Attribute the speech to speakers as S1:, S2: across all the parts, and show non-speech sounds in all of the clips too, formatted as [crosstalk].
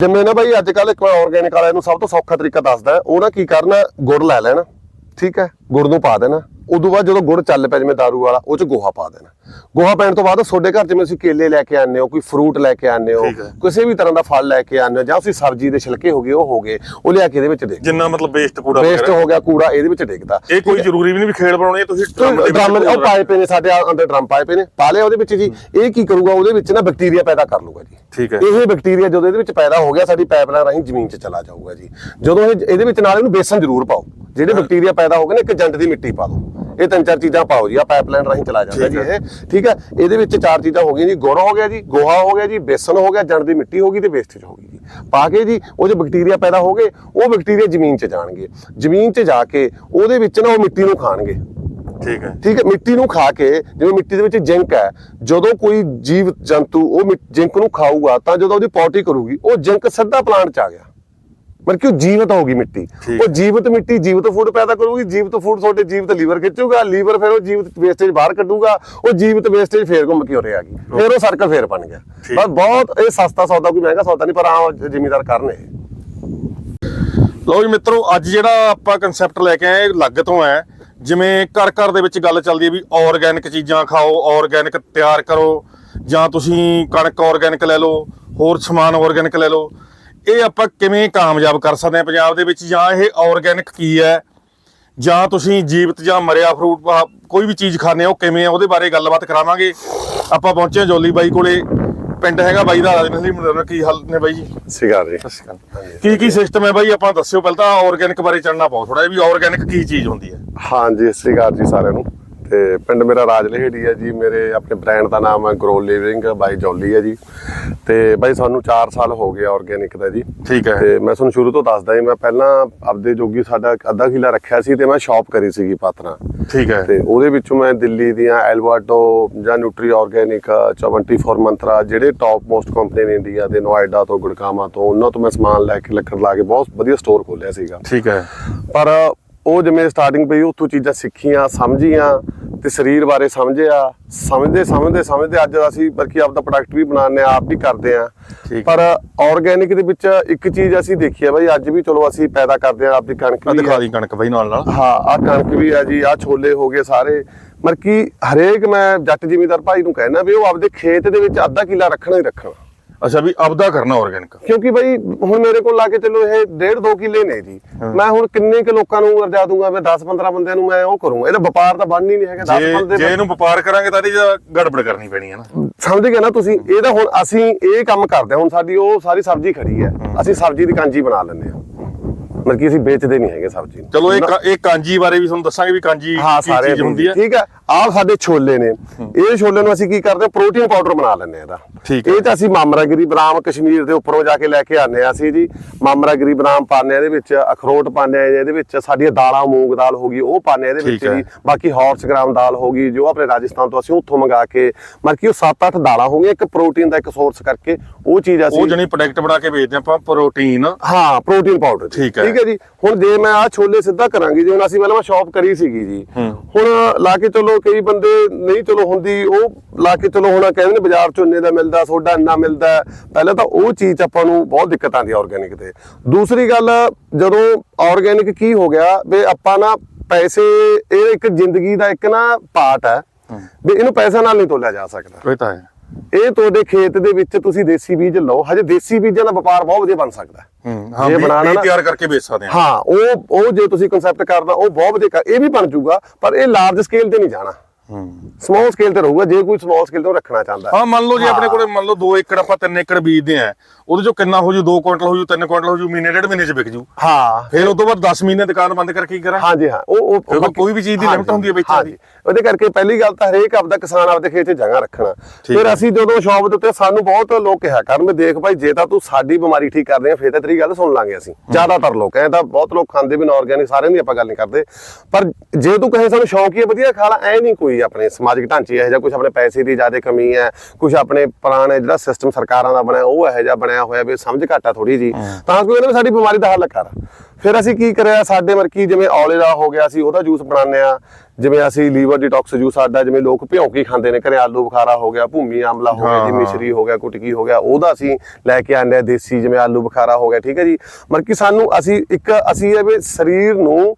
S1: ਜਿਵੇਂ ਨਾ ਬਾਈ ਅੱਜ ਕੱਲ ਇੱਕ ਮੈਂ ਆਰਗੈਨਿਕ ਵਾਲਿਆਂ ਨੂੰ ਸਭ ਤੋਂ ਸੌਖਾ ਤਰੀਕਾ ਦੱਸਦਾ ਉਹ ਨਾ ਕੀ ਕਰਨਾ, ਗੁੜ ਲੈ ਲੈਣਾ, ਠੀਕ ਹੈ, ਗੁੜ ਨੂੰ ਪਾ ਦੇਣਾ। ਉਦੋਂ ਬਾਅਦ ਜਦੋਂ ਗੁੜ ਚੱਲ ਪਿਆ ਜਿਵੇਂ ਦਾਰੂ ਵਾਲਾ ਉਹ ਚ ਗੋਹਾ ਪਾ ਦੇਣਾ। ਗੋਹਾ ਪੈਣ ਤੋਂ ਬਾਅਦ ਤੁਹਾਡੇ ਘਰ ਜਿਵੇਂ ਤੁਸੀਂ ਕੇਲੇ ਲੈ ਕੇ ਆਉਂਦੇ ਹੋ ਕੋਈ ਫਰੂਟ ਲੈ ਕੇ ਆਉਂਦੇ ਹੋ। ਕਿਸੇ ਵੀ ਤਰ੍ਹਾਂ ਦਾ ਫਲ ਲੈ ਕੇ ਆਉਂਦੇ ਹੋ ਜਾਂ ਤੁਸੀਂ ਸਬਜ਼ੀ ਦੇ ਛਿਲਕੇ ਹੋ ਗਏ ਉਹ ਹੋ ਗਏ ਉਹ ਲਿਆ ਕੇ ਇਹਦੇ ਵਿੱਚ ਦੇ
S2: ਜਿੰਨਾ ਮਤਲਬ ਵੇਸਟ ਕੂੜਾ
S1: ਵੇਸਟ ਹੋ ਗਿਆ ਕੂੜਾ ਇਹਦੇ ਵਿੱਚ ਡਿੱਗਦਾ।
S2: ਇਹ ਕੋਈ ਜ਼ਰੂਰੀ ਵੀ ਨਹੀਂ ਵੀ ਖੇਡ ਬਣਾਉਣੀ ਹੈ ਤੁਸੀਂ ਡਰਮ
S1: ਉਹ ਪਾਏ ਪਏ ਨੇ ਸਾਡੇ ਅੰਦਰ ਡਰਮ ਪਾਏ ਪਏ ਨੇ ਪਾ ਲਿਆ ਉਹਦੇ ਵਿੱਚ ਜੀ। ਇਹ ਕੀ ਕਰੂਗਾ ਉਹਦੇ ਵਿੱਚ ਨਾ ਬੈਕਟੀਰੀਆ ਪੈਦਾ ਕਰ ਲੂਗਾ ਜੀ।
S2: ਠੀਕ ਹੈ।
S1: ਇਹ ਬੈਕਟੀਰੀਆ ਜਦੋਂ ਇਹਦੇ ਵਿੱਚ ਪੈਦਾ ਹੋ ਗਿਆ ਸਾਡੀ ਪਾਈਪਲਾਈਨ ਰਾਹੀਂ ਜ਼ਮੀਨ 'ਚ ਚਲਾ ਜਾਊਗਾ ਜੀ। ਜਦੋਂ ਇਹ ਇਹਦੇ ਵਿੱਚ ਨਾਲ ਇਹਨੂੰ ਬੇਸਨ ਜ਼ਰੂਰ ਪਾਓ। ਜਿਹੜੇ ਬੈਕਟੀਰੀਆ ਪੈਦਾ ਹੋ ਗਏ ਨੇ ਇੱਕ ਜੰਡ ਦੀ ਮਿੱਟੀ ਪਾ ਦਿਓ। ਇਹ ਤਿੰਨ ਚਾਰ ਚੀਜ਼ਾਂ ਪਾਓ ਜੀ ਆ ਪਾਈਪਲਾਈਨ ਰਾਹੀਂ ਚਲਾ ਜਾਂਦਾ ਜੀ ਇਹ ਠੀਕ ਹੈ? ਇਹਦੇ ਵਿੱਚ ਚਾਰ ਚੀਜ਼ਾਂ ਹੋ ਗਈਆਂ ਜੀ ਗੁੜ ਹੋ ਗਿਆ ਜੀ ਗੋਹਾ ਹੋ ਗਿਆ ਜੀ ਬੇਸਨ ਹੋ ਗਿਆ ਜੰਡ ਦੀ ਮਿੱਟੀ ਹੋ ਗਈ ਤੇ ਵੇਸਟੇਜ ਹੋ ਗਈ ਜੀ। ਪਾ ਕੇ ਜੀ ਉਹ ਜੋ ਬੈਕਟੀਰੀਆ ਪੈਦਾ ਹੋ ਗਏ ਉਹ ਬੈਕਟੀਰੀਆ ਜ਼ਮੀਨ 'ਚ ਜਾਣਗੇ। ਜ਼ਮੀਨ 'ਚ ਜਾ ਕੇ ਉਹਦੇ ਵਿੱਚ ਨਾ ਉਹ ਮਿੱਟੀ ਨੂੰ ਖਾਣਗੇ।
S2: ਠੀਕ ਹੈ।
S1: ਠੀਕ ਹੈ? ਮਿੱਟੀ ਨੂੰ ਖਾ ਕੇ ਜਿਵੇਂ ਮਿੱਟੀ ਦੇ ਵਿੱਚ ਜ਼ਿੰਕ ਹੈ ਜਦੋਂ ਕੋਈ ਜੀਵ ਜੰਤੂ ਉਹ ਜ਼ਿੰਕ ਨੂੰ ਖਾਊਗਾ ਤਾਂ ਜਦੋਂ ਉਹਦੀ ਪੌਟੀ ਕਰੂਗੀ ਉਹ ਜ਼ਿੰਕ ਸਿੱਧਾ ਪਲਾਂਟ 'ਚ ਆ ਗਿਆ। ਮਤਲਬ ਕਿ ਉਹ ਜੀਵਤ ਹੋਗੀ ਮਿੱਟੀ। ਉਹ ਜੀਵਤ ਮਿੱਟੀ ਜੀਵਤ ਫੂਡ ਪੈਦਾ ਕਰੂਗੀ ਜੀਵਤ ਫੂਡ ਤੁਹਾਡੇ ਜੀਵਤ ਲੀਵਰ ਖਿੱਚੂਗਾ ਲੀਵਰ ਫਿਰ ਉਹ ਜੀਵਤ ਵੇਸਟੇਜ ਬਾਹਰ ਕੱਢੂਗਾ ਉਹ ਜੀਵਤ ਵੇਸਟੇਜ ਫੇਰ ਘੁੰਮ ਕੇ ਉਰੇ ਆ ਗਈ। ਫਿਰ ਉਹ ਸਰਕਲ ਫੇਰ ਬਣ ਗਿਆ। ਬਸ ਬਹੁਤ ਇਹ ਸਸਤਾ ਸੌਦਾ ਕੋਈ ਮਹਿੰਗਾ ਸੌਦਾ ਨਹੀਂ ਪਰ ਆਮ ਜ਼ਿਮੀਦਾਰ ਕਰਨ ਇਹ।
S2: ਲਓ ਜੀ ਮਿੱਤਰੋ ਅੱਜ ਜਿਹੜਾ ਆਪਾਂ ਕਨਸੈਪਟ ਲੈ ਕੇ ਆਏ ਇਹ ਅਲੱਗ ਤੋਂ ਹੈ। ਜਿਵੇਂ ਘਰ ਘਰ ਦੇ ਵਿੱਚ ਗੱਲ ਚੱਲਦੀ ਹੈ ਵੀ ਆਰਗੈਨਿਕ ਚੀਜ਼ਾਂ ਖਾਓ ਆਰਗੈਨਿਕ ਤਿਆਰ ਕਰੋ ਜਾਂ ਤੁਸੀਂ ਕਣਕ ਆਰਗੈਨਿਕ ਲੈ ਲਓ ਹੋਰ ਸਮਾਨ ਆਰਗੈਨਿਕ ਲੈ ਲਓ। ਇਹ ਆਪਾਂ ਕਿਵੇਂ ਕਾਮਯਾਬ ਕਰ ਸਕਦੇ ਹਾਂ ਪੰਜਾਬ ਦੇ ਵਿੱਚ? ਜਾਂ ਇਹ ਆਰਗੈਨਿਕ ਕੀ ਹੈ? ਜਾਂ ਤੁਸੀਂ ਜੀਵਤ ਜਾਂ ਮਰਿਆ ਫਰੂਟ ਕੋਈ ਵੀ ਚੀਜ਼ ਖਾਂਦੇ ਹੋ ਕਿਵੇਂ ਆ ਉਹਦੇ ਬਾਰੇ ਗੱਲਬਾਤ ਕਰਾਵਾਂਗੇ। ਆਪਾਂ ਪਹੁੰਚੇ ਜੋਲੀ ਬਾਈ ਕੋਲੇ। ਪਿੰਡ ਹੈਗਾ ਬਾਈ ਦਾ ਰਾਜਮਹਿਲੀ ਮੁੰਡਾ ਕੀ ਹਾਲ ਨੇ ਬਾਈ ਜੀ?
S1: ਸਿਗਾਰ ਜੀ।
S2: ਕੀ ਕੀ ਸਿਸਟਮ ਹੈ ਬਾਈ? ਆਪਾਂ ਦੱਸਿਓ ਪਹਿਲਾਂ ਤਾਂ ਆਰਗੈਨਿਕ ਬਾਰੇ ਚੜਨਾ ਪਾਓ ਥੋੜਾ ਵੀ ਆਰਗੈਨਿਕ ਕੀ ਚੀਜ਼ ਹੁੰਦੀ ਹੈ?
S1: ਹਾਂਜੀ ਅਕਾਲ ਜੀ ਸਾਰਿਆਂ ਨੂੰ। ਤੇ ਪਿੰਡ ਮੇਰਾ ਰਾਜ ਲਹੇੜੀ ਹੈ ਜੀ ਮੇਰੇ ਆਪਣੇ ਬ੍ਰਾਂਡ ਦਾ ਨਾਮ ਹੈ ਗਰੋ ਲਿਵਿੰਗ ਬਾਈ ਜੌਲੀ ਹੈ ਜੀ। ਤੇ ਬਾਈ ਸਾਨੂੰ 4 ਸਾਲ ਹੋ ਗਏ ਆਰਗੈਨਿਕ ਦਾ ਜੀ।
S2: ਠੀਕ ਹੈ।
S1: ਤੇ ਮੈਂ ਤੁਹਾਨੂੰ ਸ਼ੁਰੂ ਤੋਂ ਦੱਸਦਾ ਜੀ ਮੈਂ ਪਹਿਲਾਂ ਆਪਦੇ ਜੋਗੀ ਸਾਡਾ ਅੱਧਾ ਕਿਲਾ ਰੱਖਿਆ ਸੀ ਤੇ ਮੈਂ ਸ਼ਾਪ ਕਰੀ ਸੀਗੀ ਪਾਤਰਾ।
S2: ਠੀਕ ਹੈ।
S1: ਤੇ ਉਹਦੇ ਵਿੱਚੋਂ ਮੈਂ ਦਿੱਲੀ ਦੀਆਂ ਐਲਵਾਟੋ ਜਾਂ ਨਿਊਟਰੀ ਆਰਗੈਨਿਕ 24 ਮੰਤਰਾ ਜਿਹੜੇ ਟੌਪ ਮੋਸਟ ਕੰਪਨੀ ਨੇ ਇੰਡੀਆ ਦੇ ਨੋਇਡਾ ਤੋਂ ਗੁੜਕਾਮਾ ਤੋਂ ਉਹਨਾਂ ਤੋਂ ਮੈਂ ਸਮਾਨ ਲੈ ਕੇ ਲੱਕੜ ਲਾ ਕੇ ਬਹੁਤ ਵਧੀਆ ਸਟੋਰ ਖੋਲਿਆ ਸੀਗਾ।
S2: ਠੀਕ ਹੈ।
S1: ਪਰ ਉਹ ਜਿਵੇਂ ਸਟਾਰਟਿੰਗ ਪਈ ਉੱਥੋਂ ਚੀਜ਼ਾਂ ਸਿੱਖੀਆਂ ਸਮਝੀਆਂ ਤੇ ਸਰੀਰ ਬਾਰੇ ਸਮਝਿਆ। ਸਮਝਦੇ ਸਮਝਦੇ ਸਮਝਦੇ ਅੱਜ ਅਸੀਂ ਬਲਕਿ ਆਪਦਾ ਪ੍ਰੋਡਕਟ ਵੀ ਬਣਾਉਂਦੇ ਆ ਆਪ ਵੀ ਕਰਦੇ ਆ ਪਰ ਆਰਗੈਨਿਕ ਦੇ ਵਿੱਚ ਇੱਕ ਚੀਜ਼ ਅਸੀਂ ਦੇਖੀ ਹੈ ਬਈ ਅੱਜ ਵੀ ਚਲੋ ਅਸੀਂ ਪੈਦਾ ਕਰਦੇ ਆ ਆਪਦੀ ਕਣਕ
S2: ਆ
S1: ਵੀ
S2: ਦਿਖਾ। ਦੀ ਕਣਕ ਬਾਈ ਨਾਲ ਨਾਲ
S1: ਹਾਂ ਆ ਕਣਕ ਵੀ ਆ ਜੀ ਆ ਛੋਲੇ ਹੋ ਗਏ ਸਾਰੇ। ਕਿ ਹਰੇਕ ਮੈਂ ਜੱਟ ਜ਼ਿਮੀਂਦਾਰ ਭਾਈ ਨੂੰ ਕਹਿਣਾ ਵੀ ਉਹ ਆਪਦੇ ਖੇਤ ਦੇ ਵਿੱਚ ਅੱਧਾ ਕਿੱਲਾ ਰੱਖਣਾ ਹੀ ਰੱਖਣਾ।
S2: ਅੱਛਾ ਵੀ ਆਪਦਾ ਕਰਨਾ ਆਰਗੈਨਿਕ
S1: ਕਿਉਂਕਿ ਬਈ ਹੁਣ ਮੇਰੇ ਕੋਲ ਲਾ ਕੇ ਚੱਲੋ ਇਹ ਡੇਢ 2 ਕਿੱਲੇ ਨੇ ਜੀ। ਮੈਂ ਹੁਣ ਕਿੰਨੇ ਕੁ ਲੋਕਾਂ ਨੂੰ ਰਜਾ ਦੂੰਗਾ ਮੈਂ 10 15 ਬੰਦਿਆਂ ਨੂੰ ਮੈਂ ਉਹ ਕਰੂੰਗਾ ਇਹਦਾ ਵਪਾਰ ਤਾਂ ਬਣਨੀ ਨਹੀਂ ਹੈਗਾ 10
S2: ਜੇ
S1: ਬੰਦੇ
S2: ਜੇ ਇਹਨੂੰ ਵਪਾਰ ਕਰਾਂਗੇ ਤਾਂ ਇਹਦੀ ਗੜਬੜ ਕਰਨੀ ਪੈਣੀ ਹੈ ਨਾ।
S1: ਸਮਝ ਗਏ ਨਾ ਤੁਸੀਂ? ਇਹਦਾ ਹੁਣ ਅਸੀਂ ਇਹ ਕੰਮ ਕਰਦੇ ਹਾਂ ਹੁਣ ਸਾਡੀ ਉਹ ਸਾਰੀ ਸਬਜ਼ੀ ਖੜੀ ਹੈ। ਅਸੀਂ ਸਬਜ਼ੀ ਦੀ ਕਾਂਜੀ ਬਣਾ ਲੈਂਦੇ ਹਾਂ। ਮਤਲਬ ਕਿ ਅਸੀਂ ਵੇਚਦੇ ਨਹੀਂ ਹੈਗੇ ਸਬਜ਼ੀ ਨੂੰ।
S2: ਚਲੋ ਇਹ ਕ- ਇਹ ਕਾਂਜੀ ਬਾਰੇ ਵੀ ਤੁਹਾਨੂੰ ਦੱਸਾਂਗੇ ਵੀ ਕਾਂਜੀ
S1: ਹਾਂ
S2: ਕੀ
S1: ਸਾਰੇ
S2: ਚੀਜ਼ ਹੁੰਦੀ ਹੈ।
S1: ਠੀਕ ਹੈ। ਆਹ ਸਾਡੇ ਛੋਲੇ ਨੇ। ਇਹ ਛੋਲੇ ਨੂੰ ਅਸੀਂ ਕੀ ਕਰਦੇ ਹਾਂ? ਪ੍ਰੋਟੀਨ ਪਾਊਡਰ ਬਣਾ ਲੈਂਦੇ ਹਾਂ ਇਹਦਾ।
S2: ਠੀਕ ਹੈ।
S1: ਇਹ ਤਾਂ ਅਸੀਂ ਮਾਮਰਾਗਰੀ ਬਦਾਮ ਕਸ਼ਮੀਰ ਦੇ ਉੱਪਰੋਂ ਜਾ ਕੇ ਲੈ ਕੇ ਆਨੇ ਆ ਅਸੀਂ ਜੀ। ਮਾਮਰਾਗਰੀ ਬਦਾਮ ਪਾਉਂਦੇ ਹਾਂ ਇਹਦੇ ਵਿੱਚ ਅਖਰੋਟ ਪਾਉਂਦੇ ਆ ਇਹਦੇ ਵਿੱਚ ਸਾਡੀਆਂ ਦਾਲਾਂ ਮੂੰਗ ਦਾਲ ਹੋ ਗਈ ਉਹ ਪਾਉਂਦੇ ਆ ਇਹਦੇ ਵਿੱਚ
S2: ਠੀਕ ਹੈ।
S1: ਜੀ। ਬਾਕੀ ਹਾਰਸ ਗ੍ਰਾਮ ਦਾਲ ਹੋ ਗਈ ਜੋ ਆਪਣੇ ਰਾਜਸਥਾਨ ਤੋਂ ਅਸੀਂ ਉੱਥੋਂ ਮੰਗਾ ਕੇ ਮਤਲਬ ਕਿ ਉਹ 7-8 ਦਾਲਾਂ ਹੋ ਗਈਆਂ ਇੱਕ ਪ੍ਰੋਟੀਨ ਦਾ ਇੱਕ ਸੋਰਸ ਕਰਕੇ ਉਹ ਚੀਜ਼
S2: ਉਹ
S1: ਅਸੀਂ
S2: ਜਣੀ ਪ੍ਰੋਡਕਟ ਬਣਾ ਕੇ ਵੇਚਦੇ ਆਪਾਂ ਪ੍ਰੋਟੀਨ
S1: ਹਾਂ ਪ੍ਰੋਟੀਨ ਪਾਊਡਰ
S2: ਠੀਕ ਹੈ।
S1: ਠੀਕ ਹੈ ਜੀ। ਹੁਣ ਜੇ ਮੈਂ ਆ ਛੋਲੇ ਸਿੱਧਾ ਕਰਾਂਗੀ ਜੇ ਹੁਣ ਅਸੀਂ ਪਹਿਲਾਂ ਮੈਂ ਸ਼ਾਪ ਕਰੀ ਸੀਗੀ ਜੀ। ਹੁਣ ਲਾ ਕੇ ਚਲੋ ਕਈ ਬੰਦੇ ਨਹੀਂ ਚਲੋ ਹੁੰਦੀ ਉਹ ਲਾ ਕੇ ਚਲੋ ਹੁਣ ਕਹਿੰਦੇ ਨੇ ਬਾਜ਼ਾਰ ਚੋਂ ਇੰਨੇ ਦਾ ਮਿਲਦਾ ਸੋਡਾ ਇੰਨਾ ਮਿਲਦਾ। ਪਹਿਲਾਂ ਤਾਂ ਉਹ ਚੀਜ਼ ਆਪਾਂ ਨੂੰ ਬਹੁਤ ਦਿੱਕਤ ਆਉਂਦੀ ਆਰਗੈਨਿਕ ਤੇ। ਦੂਸਰੀ ਗੱਲ ਜਦੋਂ ਆਰਗੈਨਿਕ ਕੀ ਹੋ ਗਿਆ ਵੀ ਆਪਾਂ ਨਾ ਪੈਸੇ ਇਹ ਇੱਕ ਜ਼ਿੰਦਗੀ ਦਾ ਇੱਕ ਨਾ ਪਾਰਟ ਹੈ ਵੀ ਇਹਨੂੰ ਪੈਸਾ ਨਾਲ ਨਹੀਂ ਤੋਲਿਆ ਜਾ ਸਕਦਾ।
S2: ਇਹ ਤਾਂ ਹੈ।
S1: ਇਹ ਤੁਹਾਡੇ ਖੇਤ ਦੇ ਵਿੱਚ ਤੁਸੀਂ ਦੇਸੀ ਬੀਜ ਲਓ। ਹਜੇ ਦੇਸੀ ਬੀਜਾਂ ਦਾ ਵਪਾਰ ਬਹੁਤ ਵਧੀਆ ਬਣ ਸਕਦਾ। ਹੈ
S2: ਹੂੰ ਹਾਂ
S1: ਜੇ
S2: ਵੀ
S1: ਬਣਾਉਣਾ
S2: ਵੀ
S1: ਨਾ-
S2: ਤਿਆਰ ਕਰਕੇ ਵੇਚ ਸਕਦੇ ਹਾਂ
S1: ਹਾਂ ਉਹ ਉਹ ਜੇ ਤੁਸੀਂ ਕਨਸੈਪਟ ਕਰਦਾ ਉਹ ਬਹੁਤ ਵਧੀਆ ਇਹ ਵੀ ਬਣ ਜਾਊਗਾ ਪਰ ਇਹ ਲਾਰਜ ਸਕੇਲ ਤੇ ਨਹੀਂ ਜਾਣਾ।
S2: ਹੂੰ।
S1: ਸਮਾਲ ਸਕੇਲ ਤੇ ਰਹੂਗਾ ਜੇ ਕੋਈ ਸਮਾਲ ਸਕੇਲ ਤੇ ਰੱਖਣਾ ਚਾਹੁੰਦਾ। ਹਾਂ
S2: ਮੰਨ ਲਓ ਜੇ ਆਪਣੇ ਕੋਲੇ ਮੰਨ ਲਓ 2 ਏਕੜ ਆਪਾਂ 3 ਏਕੜ ਬੀਜਦੇ ਆ। ਉਹਦੇ ਚੋਂ ਕਿੰਨਾ ਹੋ ਜੂ? 2 ਕੁਇੰਟਲ ਹੋ ਜੂ 3 ਕੁਇੰਟਲ ਹੋ ਜੂ ਮਹੀਨੇ ਡੇਢ ਮਹੀਨੇ ਚ ਵਿਕ ਜੂ।
S1: ਹਾਂ।
S2: ਫਿਰ ਉਸ ਤੋਂ ਬਾਅਦ 10 ਮਹੀਨੇ ਦੁਕਾਨ ਬੰਦ ਕਰਕੇ ਕੀ ਕਰਾਂ?
S1: ਹਾਂਜੀ ਹਾਂ। ਉਹ ਉਹ
S2: ਕੋਈ ਵੀ ਚੀਜ਼ ਦੀ limit ਹੁੰਦੀ ਹੈ ਵੇਚਣ। ਦੀ।
S1: ਉਹਦੇ ਕਰਕੇ ਪਹਿਲੀ ਗੱਲ ਤਾਂ ਹਰੇਕ ਆਪਦਾ ਕਿਸਾਨ ਆਪਦੇ ਖੇਤ 'ਚ ਜਗ੍ਹਾ ਰੱਖਣਾ। ਫਿਰ। ਅਸੀਂ ਜਦੋਂ ਸ਼ੌਪ ਦੇ ਉੱਤੇ ਸਾਨੂੰ ਬਹੁਤ ਲੋਕ ਕਿਹਾ ਕਰਨ ਵੀ ਦੇਖ ਭਾਈ ਜੇ ਤਾਂ ਤੂੰ ਸਾਡੀ ਬਿਮਾਰੀ ਠੀਕ ਕਰ ਰਿਹਾ ਫਿਰ ਤਾਂ ਤੇਰੀ ਗੱਲ ਸੁਣ ਲਾਂਗੇ ਅਸੀਂ। ਜ਼ਿਆਦਾਤਰ ਲੋਕ ਐ ਤਾਂ ਬਹੁਤ ਲੋਕ ਖਾਂਦੇ ਵੀ ਨਾ ਆਰਗੈਨਿਕ ਸਾਰਿਆਂ ਦੀ ਆਪਾਂ ਗੱਲ ਨਹੀਂ ਕਰਦੇ। ਪਰ ਜੇ ਤੂੰ ਕਹੇ ਸਾਨੂੰ ਸ਼ੌਕ ਹੀ ਹੈ ਵਧੀਆ ਖਾ ਲਾ ਐ ਨਹੀਂ ਕੋਈ ਆਪਣੇ ਸਮਾਜਿਕ ਢਾਂਚੇ ਇਹੋ ਜਿਹਾ ਕੁਝ ਆਪਣੇ ਪੈਸੇ ਦੀ ਜ਼ਿਆਦਾ ਕਮੀ ਹੈ ਕੁਝ ਆਪਣੇ ਪੁਰਾਣੇ ਜਿਹੜਾ ਸਿਸਟਮ ਸਰਕਾਰਾਂ ਦਾ ਬਣਿਆ ਉਹ ਇਹੋ ਜਿਹਾ ਬਣਿਆ ਹੋਇਆ ਵੀ ਸਮਝ ਘਾਟਾ ਥੋੜੀ ਜੀ ਤਾਂ ਕੋਈ ਵੀ ਸਾਡੀ ਬਿਮਾਰੀ ਦਾ ਹੱਲ ਕਰ। ਫਿਰ ਅਸੀਂ ਕੀ ਕਰਿਆ ਸਾਡੇ ਮਰਕੀ ਜਿਵੇਂ ਔਲੇ ਦਾ ਹੋ ਗਿਆ ਸੀ ਉਹਦਾ ਜੂਸ ਬਣਾਉਂਦੇ ਆ ਜਿਵੇਂ ਅਸੀਂ ਲੀਵਰ ਡਿਟੌਕਸ ਜੂਸ ਸਾਡਾ ਜਿਵੇਂ ਲੋਕ ਭਿਉਂਕੀ ਖਾਂਦੇ ਨੇ ਘਰੇ ਆਲੂ ਬੁਖਾਰਾ ਹੋ ਗਿਆ ਭੂਮੀ ਆਮਲਾ ਹੋ ਗਿਆ ਜੀ। ਮਿਸ਼ਰੀ ਹੋ ਗਿਆ ਕੁਟਕੀ ਹੋ ਗਿਆ ਉਹਦਾ ਅਸੀਂ ਲੈ ਕੇ ਆਉਂਦੇ ਆ ਦੇਸੀ ਜਿਵੇਂ ਆਲੂ ਬੁਖਾਰਾ ਹੋ ਗਿਆ ਠੀਕ ਹੈ ਜੀ। ਮਤਲਬ ਕਿ ਸਾਨੂੰ ਅਸੀਂ ਇੱਕ ਅਸੀਂ ਇਹ ਵੀ ਸਰੀਰ ਨੂੰ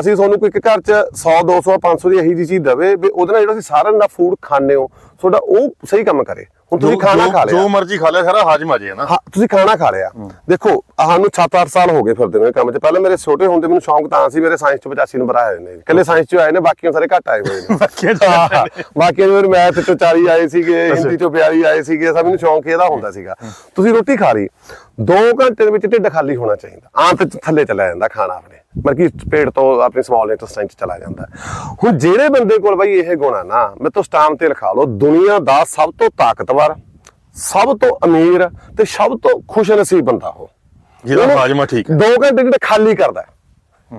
S1: ਅਸੀਂ ਤੁਹਾਨੂੰ ਕੋਈ ਇੱਕ ਘਰ ਚ 100 200 500 ਦੀ ਇਹੀ ਜੀ ਚੀਜ਼ ਦਵੇ ਵੀ ਉਹਦੇ ਨਾਲ ਜਿਹੜਾ ਤੁਸੀਂ ਸਾਰਾ ਦਾ ਫੂਡ ਖਾਂਦੇ ਹੋ ਤੁਹਾਡਾ ਉਹ ਸਹੀ ਕੰਮ ਕਰੇ। ਹੁਣ ਤੁਸੀਂ ਖਾਣਾ ਖਾ ਲਿਆ।
S2: ਜੋ ਮਰਜ਼ੀ ਖਾ ਲਿਆ ਸਾਰਾ ਹਾਜ਼ਮ ਆ ਜੇ ਨਾ
S1: ਤੁਸੀਂ ਖਾਣਾ ਖਾ ਲਿਆ। ਦੇਖੋ ਸਾਨੂੰ 7-8 ਸਾਲ ਹੋ ਗਏ ਫਿਰਦੇ ਨੂੰ ਕੰਮ 'ਚ। ਪਹਿਲਾਂ ਮੇਰੇ ਛੋਟੇ ਹੁੰਦੇ ਮੈਨੂੰ ਸ਼ੌਂਕ ਤਾਂ ਸੀ ਮੇਰੇ ਸਾਇੰਸ 'ਚ 85 ਨੰਬਰ ਆਏ ਨੇ। ਇਕੱਲੇ ਸਾਇੰਸ 'ਚ ਆਏ ਨੇ ਬਾਕੀਆਂ ਸਾਰੇ ਘੱਟ ਆਏ ਹੋਏ ਨੇ। [laughs]
S2: ਬਾਕੀਆਂ
S1: ਬਾਕੀਆਂ ਮੈਥ 'ਚ 40 ਆਏ ਸੀਗੇ ਹਿੰਦੀ 'ਚੋਂ 42 ਆਏ ਸੀਗੇ ਸਭ ਨੂੰ ਸ਼ੌਂਕ ਇਹਦਾ ਹੁੰਦਾ ਸੀਗਾ। ਤੁਸੀਂ ਰੋਟੀ ਖਾ ਲਈ। 2 ਘੰਟੇ ਦੇ ਵਿੱਚ ਢਿੱਡ ਖਾਲੀ ਹੋਣਾ ਚਾਹੀਦਾ। ਆਂਤ 'ਚ ਥੱਲੇ ਚਲਾ ਜਾਂਦਾ ਖਾਣਾ ਆਪਣੇ। ਮਤਲਬ ਕਿ ਪੇਟ ਤੋਂ ਆਪਣੇ ਸਮਾਲ ਇੰਟੈਸਟਾਈਨ 'ਚ ਚਲਾ ਜਾਂਦਾ ਹੁਣ ਜਿਹੜੇ ਬੰਦੇ ਕੋਲ ਬਈ ਇਹ ਗੁਣ ਆ ਨਾ ਮੈਂ ਤੋਂ ਸਟਾਮ ਤੇ ਲਿਖਾ ਲਓ ਦੁਨੀਆ ਦਾ ਸਭ ਤੋਂ ਤਾਕਤਵਰ ਸਭ ਤੋਂ ਅਮੀਰ ਤੇ ਸਭ ਤੋਂ ਖੁਸ਼ਨਸੀਬ ਬੰਦਾ ਉਹ।
S2: ਜਿਹਦਾ ਹਾਜ਼ਮਾ ਠੀਕ ਹੈ।
S1: ਦੋ ਘੰਟੇ ਜਿਹੜਾ ਖਾਲੀ ਕਰਦਾ।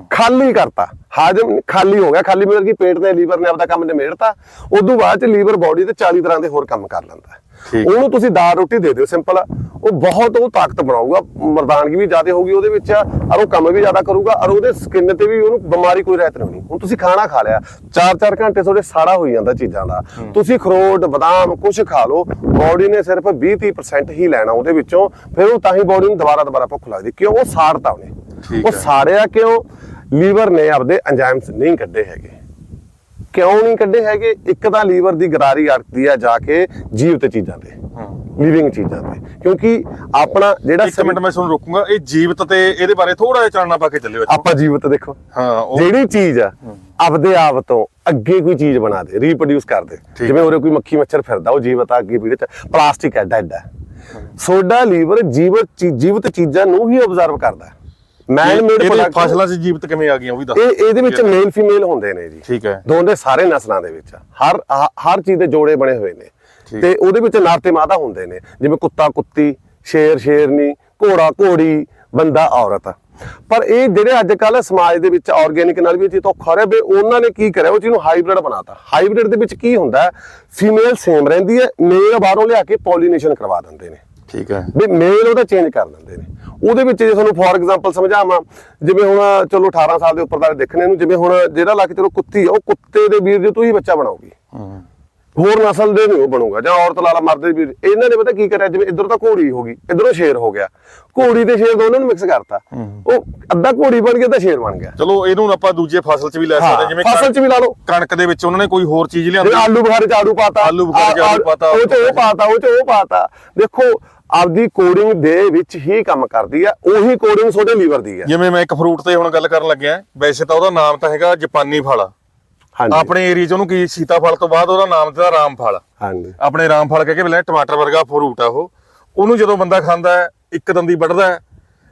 S1: ਖਾਲੀ ਕਰਤਾ। ਹਾਜਮ ਖਾਲੀ ਹੋ ਗਿਆ। ਖਾਲੀ ਮਤਲਬ ਕਿ ਪੇਟ ਤੇ ਲੀਵਰ ਨੇ ਆਪਦਾ ਕੰਮ ਨਿਮੇੜਤਾ। ਉਦੋਂ ਬਾਅਦ ਚ ਲੀਵਰ ਬਾਡੀ ਤੇ 40 ਤਰ੍ਹਾਂ ਦੇ ਹੋਰ ਕੰਮ ਕਰ ਲੈਂਦਾ। ਉਹਨੂੰ ਤੁਸੀਂ ਦਾਲ ਰੋਟੀ ਦੇ ਦਿਓ ਸਿੰਪਲ। ਉਹ ਬਹੁਤ ਉਹ ਤਾਕਤ ਬਣਾਊਗਾ। ਮਰਦਾਨਗੀ ਵੀ ਜ਼ਿਆਦਾ ਹੋਊਗੀ ਉਹਦੇ ਵਿੱਚ ਔਰ ਉਹ ਕੰਮ ਵੀ ਜ਼ਿਆਦਾ ਕਰੂਗਾ ਔਰ ਉਹਦੇ ਸਕਿਨ ਤੇ ਵੀ ਉਹਨੂੰ ਬਿਮਾਰੀ ਕੋਈ ਰਹਿਤ ਨਹੀਂ ਹੋਣੀ। ਹੁਣ ਤੁਸੀਂ ਖਾਣਾ ਖਾ ਲਿਆ 4-4 ਘੰਟੇ ਤੁਹਾਡੇ ਸਾਰਾ ਹੋਈ ਜਾਂਦਾ ਚੀਜ਼ਾਂ ਦਾ। ਤੁਸੀਂ ਖਰੋਟ ਬਦਾਮ ਕੁਝ ਖਾ ਲਓ ਬਾਡੀ ਨੇ ਸਿਰਫ 20-30% ਹੀ ਲੈਣਾ ਉਹਦੇ ਵਿੱਚੋਂ ਫਿਰ ਉਹ ਤਾਂ ਹੀ ਬਾਡੀ ਨੂੰ ਦੁਬਾਰਾ ਦੁਬਾਰਾ ਭੁੱਖ ਲੱਗਦੀ ਕਿਉਂ? ਉਹ ਸਾੜਤਾ ਉਹਨੇ। ਉਹ। ਸਾੜਿਆ ਕਿਉਂ? ਲੀਵਰ ਨੇ ਆਪਦੇ ਐਂਜ਼ਾਈਮਸ ਨਹੀਂ ਕੱਢੇ ਹੈਗੇ। ਕਿਉਂ ਨਹੀਂ ਕੱਢੇ ਹੈਗੇ? ਇੱਕ ਤਾਂ ਲੀਵਰ ਦੀ ਗਰਾਰੀ ਅੜਕਦੀ ਆ ਜਾ ਕੇ ਜੀਵਤ ਚੀਜ਼ਾਂ ਤੇ ਲਿਵਿੰਗ ਚੀਜ਼ਾਂ ਤੇ। ਕਿਉਂਕਿ ਆਪਣਾ ਜਿਹੜਾ
S2: ਇੱਕ ਮਿੰਟ ਮੈਂ ਤੁਹਾਨੂੰ ਰੋਕੂੰਗਾ ਇਹ ਜੀਵਤ ਤੇ ਇਹਦੇ ਬਾਰੇ ਥੋੜਾ ਜਿਹਾ ਚਾਨਣਾ ਪਾ ਕੇ ਚੱਲਿਓ।
S1: ਆਪਾਂ ਜੀਵਤ ਦੇਖੋ।
S2: ਹਾਂ
S1: ਜਿਹੜੀ ਚੀਜ਼ ਆ ਆਪਦੇ ਆਪ ਤੋਂ ਅੱਗੇ ਕੋਈ ਚੀਜ਼ ਬਣਾ ਦੇ ਰੀਪਰੋਡਿਊਸ ਕਰ ਦੇ। ਜਿਵੇਂ ਉਰੇ ਕੋਈ ਮੱਖੀ ਮੱਛਰ ਫਿਰਦਾ ਉਹ ਜੀਵਤ ਆ ਅੱਗੇ ਪੀੜੇ ਚ ਪਲਾਸਟਿਕ ਐਡਾ ਐਡਾ। ਸੋਡਾ ਲੀਵਰ ਜੀਵਤ ਜੀਵਤ ਚੀਜ਼ਾਂ ਨੂੰ ਹੀ ਆਬਜ਼ਰਵ ਕਰਦਾ। ਮੈਨ ਮੇਡ ਪ੍ਰੋਡਕਟ
S2: ਫਸਲਾਂ 'ਚ ਜੀਵਤ ਕਿਵੇਂ ਆ ਗਈਆਂ ਉਹ ਵੀ ਦੱਸ।
S1: ਇਹ ਇਹਦੇ ਵਿੱਚ ਮੇਲ ਫੀਮੇਲ ਹੁੰਦੇ ਨੇ ਜੀ।
S2: ਠੀਕ ਹੈ।
S1: ਦੋਨੇ ਸਾਰੇ ਨਸਲਾਂ ਦੇ ਵਿੱਚ ਹਰ ਹਰ ਚੀਜ਼ ਦੇ ਜੋੜੇ ਬਣੇ ਹੋਏ ਨੇ। ਤੇ ਉਹਦੇ ਵਿੱਚ ਨਰ ਤੇ ਮਾਦਾ ਹੁੰਦੇ ਨੇ। ਜਿਵੇਂ ਕੁੱਤਾ ਕੁੱਤੀ ਸ਼ੇਰ ਸ਼ੇਰਨੀ ਘੋੜਾ ਘੋੜੀ ਬੰਦਾ ਔਰਤ। ਪਰ ਇਹ ਜਿਹੜੇ ਅੱਜ ਕੱਲ ਸਮਾਜ ਦੇ ਵਿੱਚ ਆਰਗੇਨਿਕ ਨਾਲ ਵੀ ਚੀਜ਼ ਤੋਂ ਖਰੇ ਵੀ ਉਹਨਾਂ ਨੇ ਕੀ ਕਰਿਆ? ਉਹ ਚੀਜ਼ ਨੂੰ ਹਾਈਬ੍ਰਿਡ ਬਣਾਤਾ। ਹਾਈਬ੍ਰਿਡ ਦੇ ਵਿੱਚ ਕੀ ਹੁੰਦਾ? ਫੀਮੇਲ ਸੇਮ ਰਹਿੰਦੀ ਹੈ ਮੇਲ ਬਾਹਰੋਂ ਲਿਆ ਕੇ ਪੋਲੀਨੇਸ਼ਨ ਕਰਵਾ ਦਿੰਦੇ ਨੇ।
S2: ਠੀਕ ਹੈ।
S1: ਵੀ ਮੇਲ ਉਹਦਾ ਚੇਂਜ ਕਰ ਦਿੰਦੇ ਨੇ। ਉਹਦੇ ਵਿੱਚ ਜੇ ਤੁਹਾਨੂੰ ਫੋਰ ਐਗਜ਼ਾਮਪਲ ਸਮਝਾਵਾਂ ਜਿਵੇਂ ਹੁਣ ਚਲੋ 18 ਸਾਲ ਦੇ ਉੱਪਰ ਦਾ ਦੇਖਣੇ ਨੂੰ ਜਿਵੇਂ ਹੁਣ ਜਿਹੜਾ ਲਾ ਕੇ ਚਲੋ ਕੁੱਤੀ ਆ ਉਹ ਕੁੱਤੇ ਦੇ ਵੀਰ ਜੇ ਤੂੰ ਹੀ ਬੱਚਾ ਬਣਾਉਗੀ।
S2: ਹੂੰ।
S1: ਹੋਰ ਨਸਲ ਦੇ ਨਹੀਂ ਉਹ ਬਣੂਗਾ ਜਾਂ ਔਰਤ ਲਾਲਾ ਮਰਦੇ ਵੀਰ। ਇਹਨਾਂ ਨੇ ਪਤਾ ਕੀ ਕਰਿਆ ਜਿਵੇਂ ਇਧਰ ਤਾਂ ਘੋੜੀ ਹੋ ਗਈ ਇਧਰੋਂ ਸ਼ੇਰ ਹੋ ਗਿਆ। ਘੋੜੀ ਤੇ ਸ਼ੇਰ ਦੋਨਾਂ ਨੂੰ ਮਿਕਸ ਕਰਤਾ। ਉਹ ਅੱਧਾ ਘੋੜੀ ਬਣ ਗਿਆ ਤਾਂ ਸ਼ੇਰ ਬਣ ਗਿਆ।
S2: ਚਲੋ ਇਹਨੂੰ ਆਪਾਂ ਦੂਜੇ ਫਸਲ 'ਚ ਵੀ ਲੈ ਸਕਦੇ ਜਿਵੇਂ
S1: ਫਸਲ ਚ ਵੀ ਲਾ ਲਓ।
S2: ਕਣਕ ਦੇ ਵਿੱਚ ਉਹਨਾਂ ਨੇ ਕੋਈ ਹੋਰ ਚੀਜ਼ ਲਿਆਂਦੀ।
S1: ਆਲੂ ਬੁਖਾਰੇ ਚ ਆਲੂ ਪਾਤਾ।
S2: ਆਲੂ ਬੁਖਾਰੇ ਚ
S1: ਆ-
S2: ਆਲੂ ਪਾਤਾ,
S1: ਉਹ ਤੇ ਉਹ ਪਾਤਾ ਉਹ ਤੇ ਉਹ ਪਾਤਾ। ਦੇਖੋ ਆਪਦੀ ਕੋਡਿੰਗ ਦੇ ਵਿੱਚ ਹੀ ਕੰਮ ਕਰਦੀ ਆ ਉਹੀ ਕੋਡਿੰਗ ਤੁਹਾਡੇ ਲੀਵਰ ਦੀ ਆ।
S2: ਜਿਵੇਂ ਮੈਂ ਇੱਕ ਫਰੂਟ ਤੇ ਹੁਣ ਗੱਲ ਕਰਨ ਲੱਗਿਆ ਵੈਸੇ ਤਾਂ ਉਹਦਾ ਨਾਮ ਤਾਂ ਹੈਗਾ ਜਾਪਾਨੀ ਫਲ।
S1: ਹਾਂਜੀ।
S2: ਆਪਣੇ ਏਰੀਆ 'ਚ ਉਹਨੂੰ ਕੀ ਸੀਤਾਫਲ ਤੋਂ ਬਾਅਦ ਉਹਦਾ ਨਾਮ ਦਿੱਤਾ ਰਾਮ ਫਲ।
S1: ਹਾਂਜੀ।
S2: ਆਪਣੇ ਰਾਮ ਫਲ ਕਹਿ ਕੇ ਬਲੇ ਟਮਾਟਰ ਵਰਗਾ ਫਰੂਟ ਆ ਉਹ। ਉਹਨੂੰ ਜਦੋਂ ਬੰਦਾ ਖਾਂਦਾ ਇੱਕ ਦੰਦੀ ਵੱਢਦਾ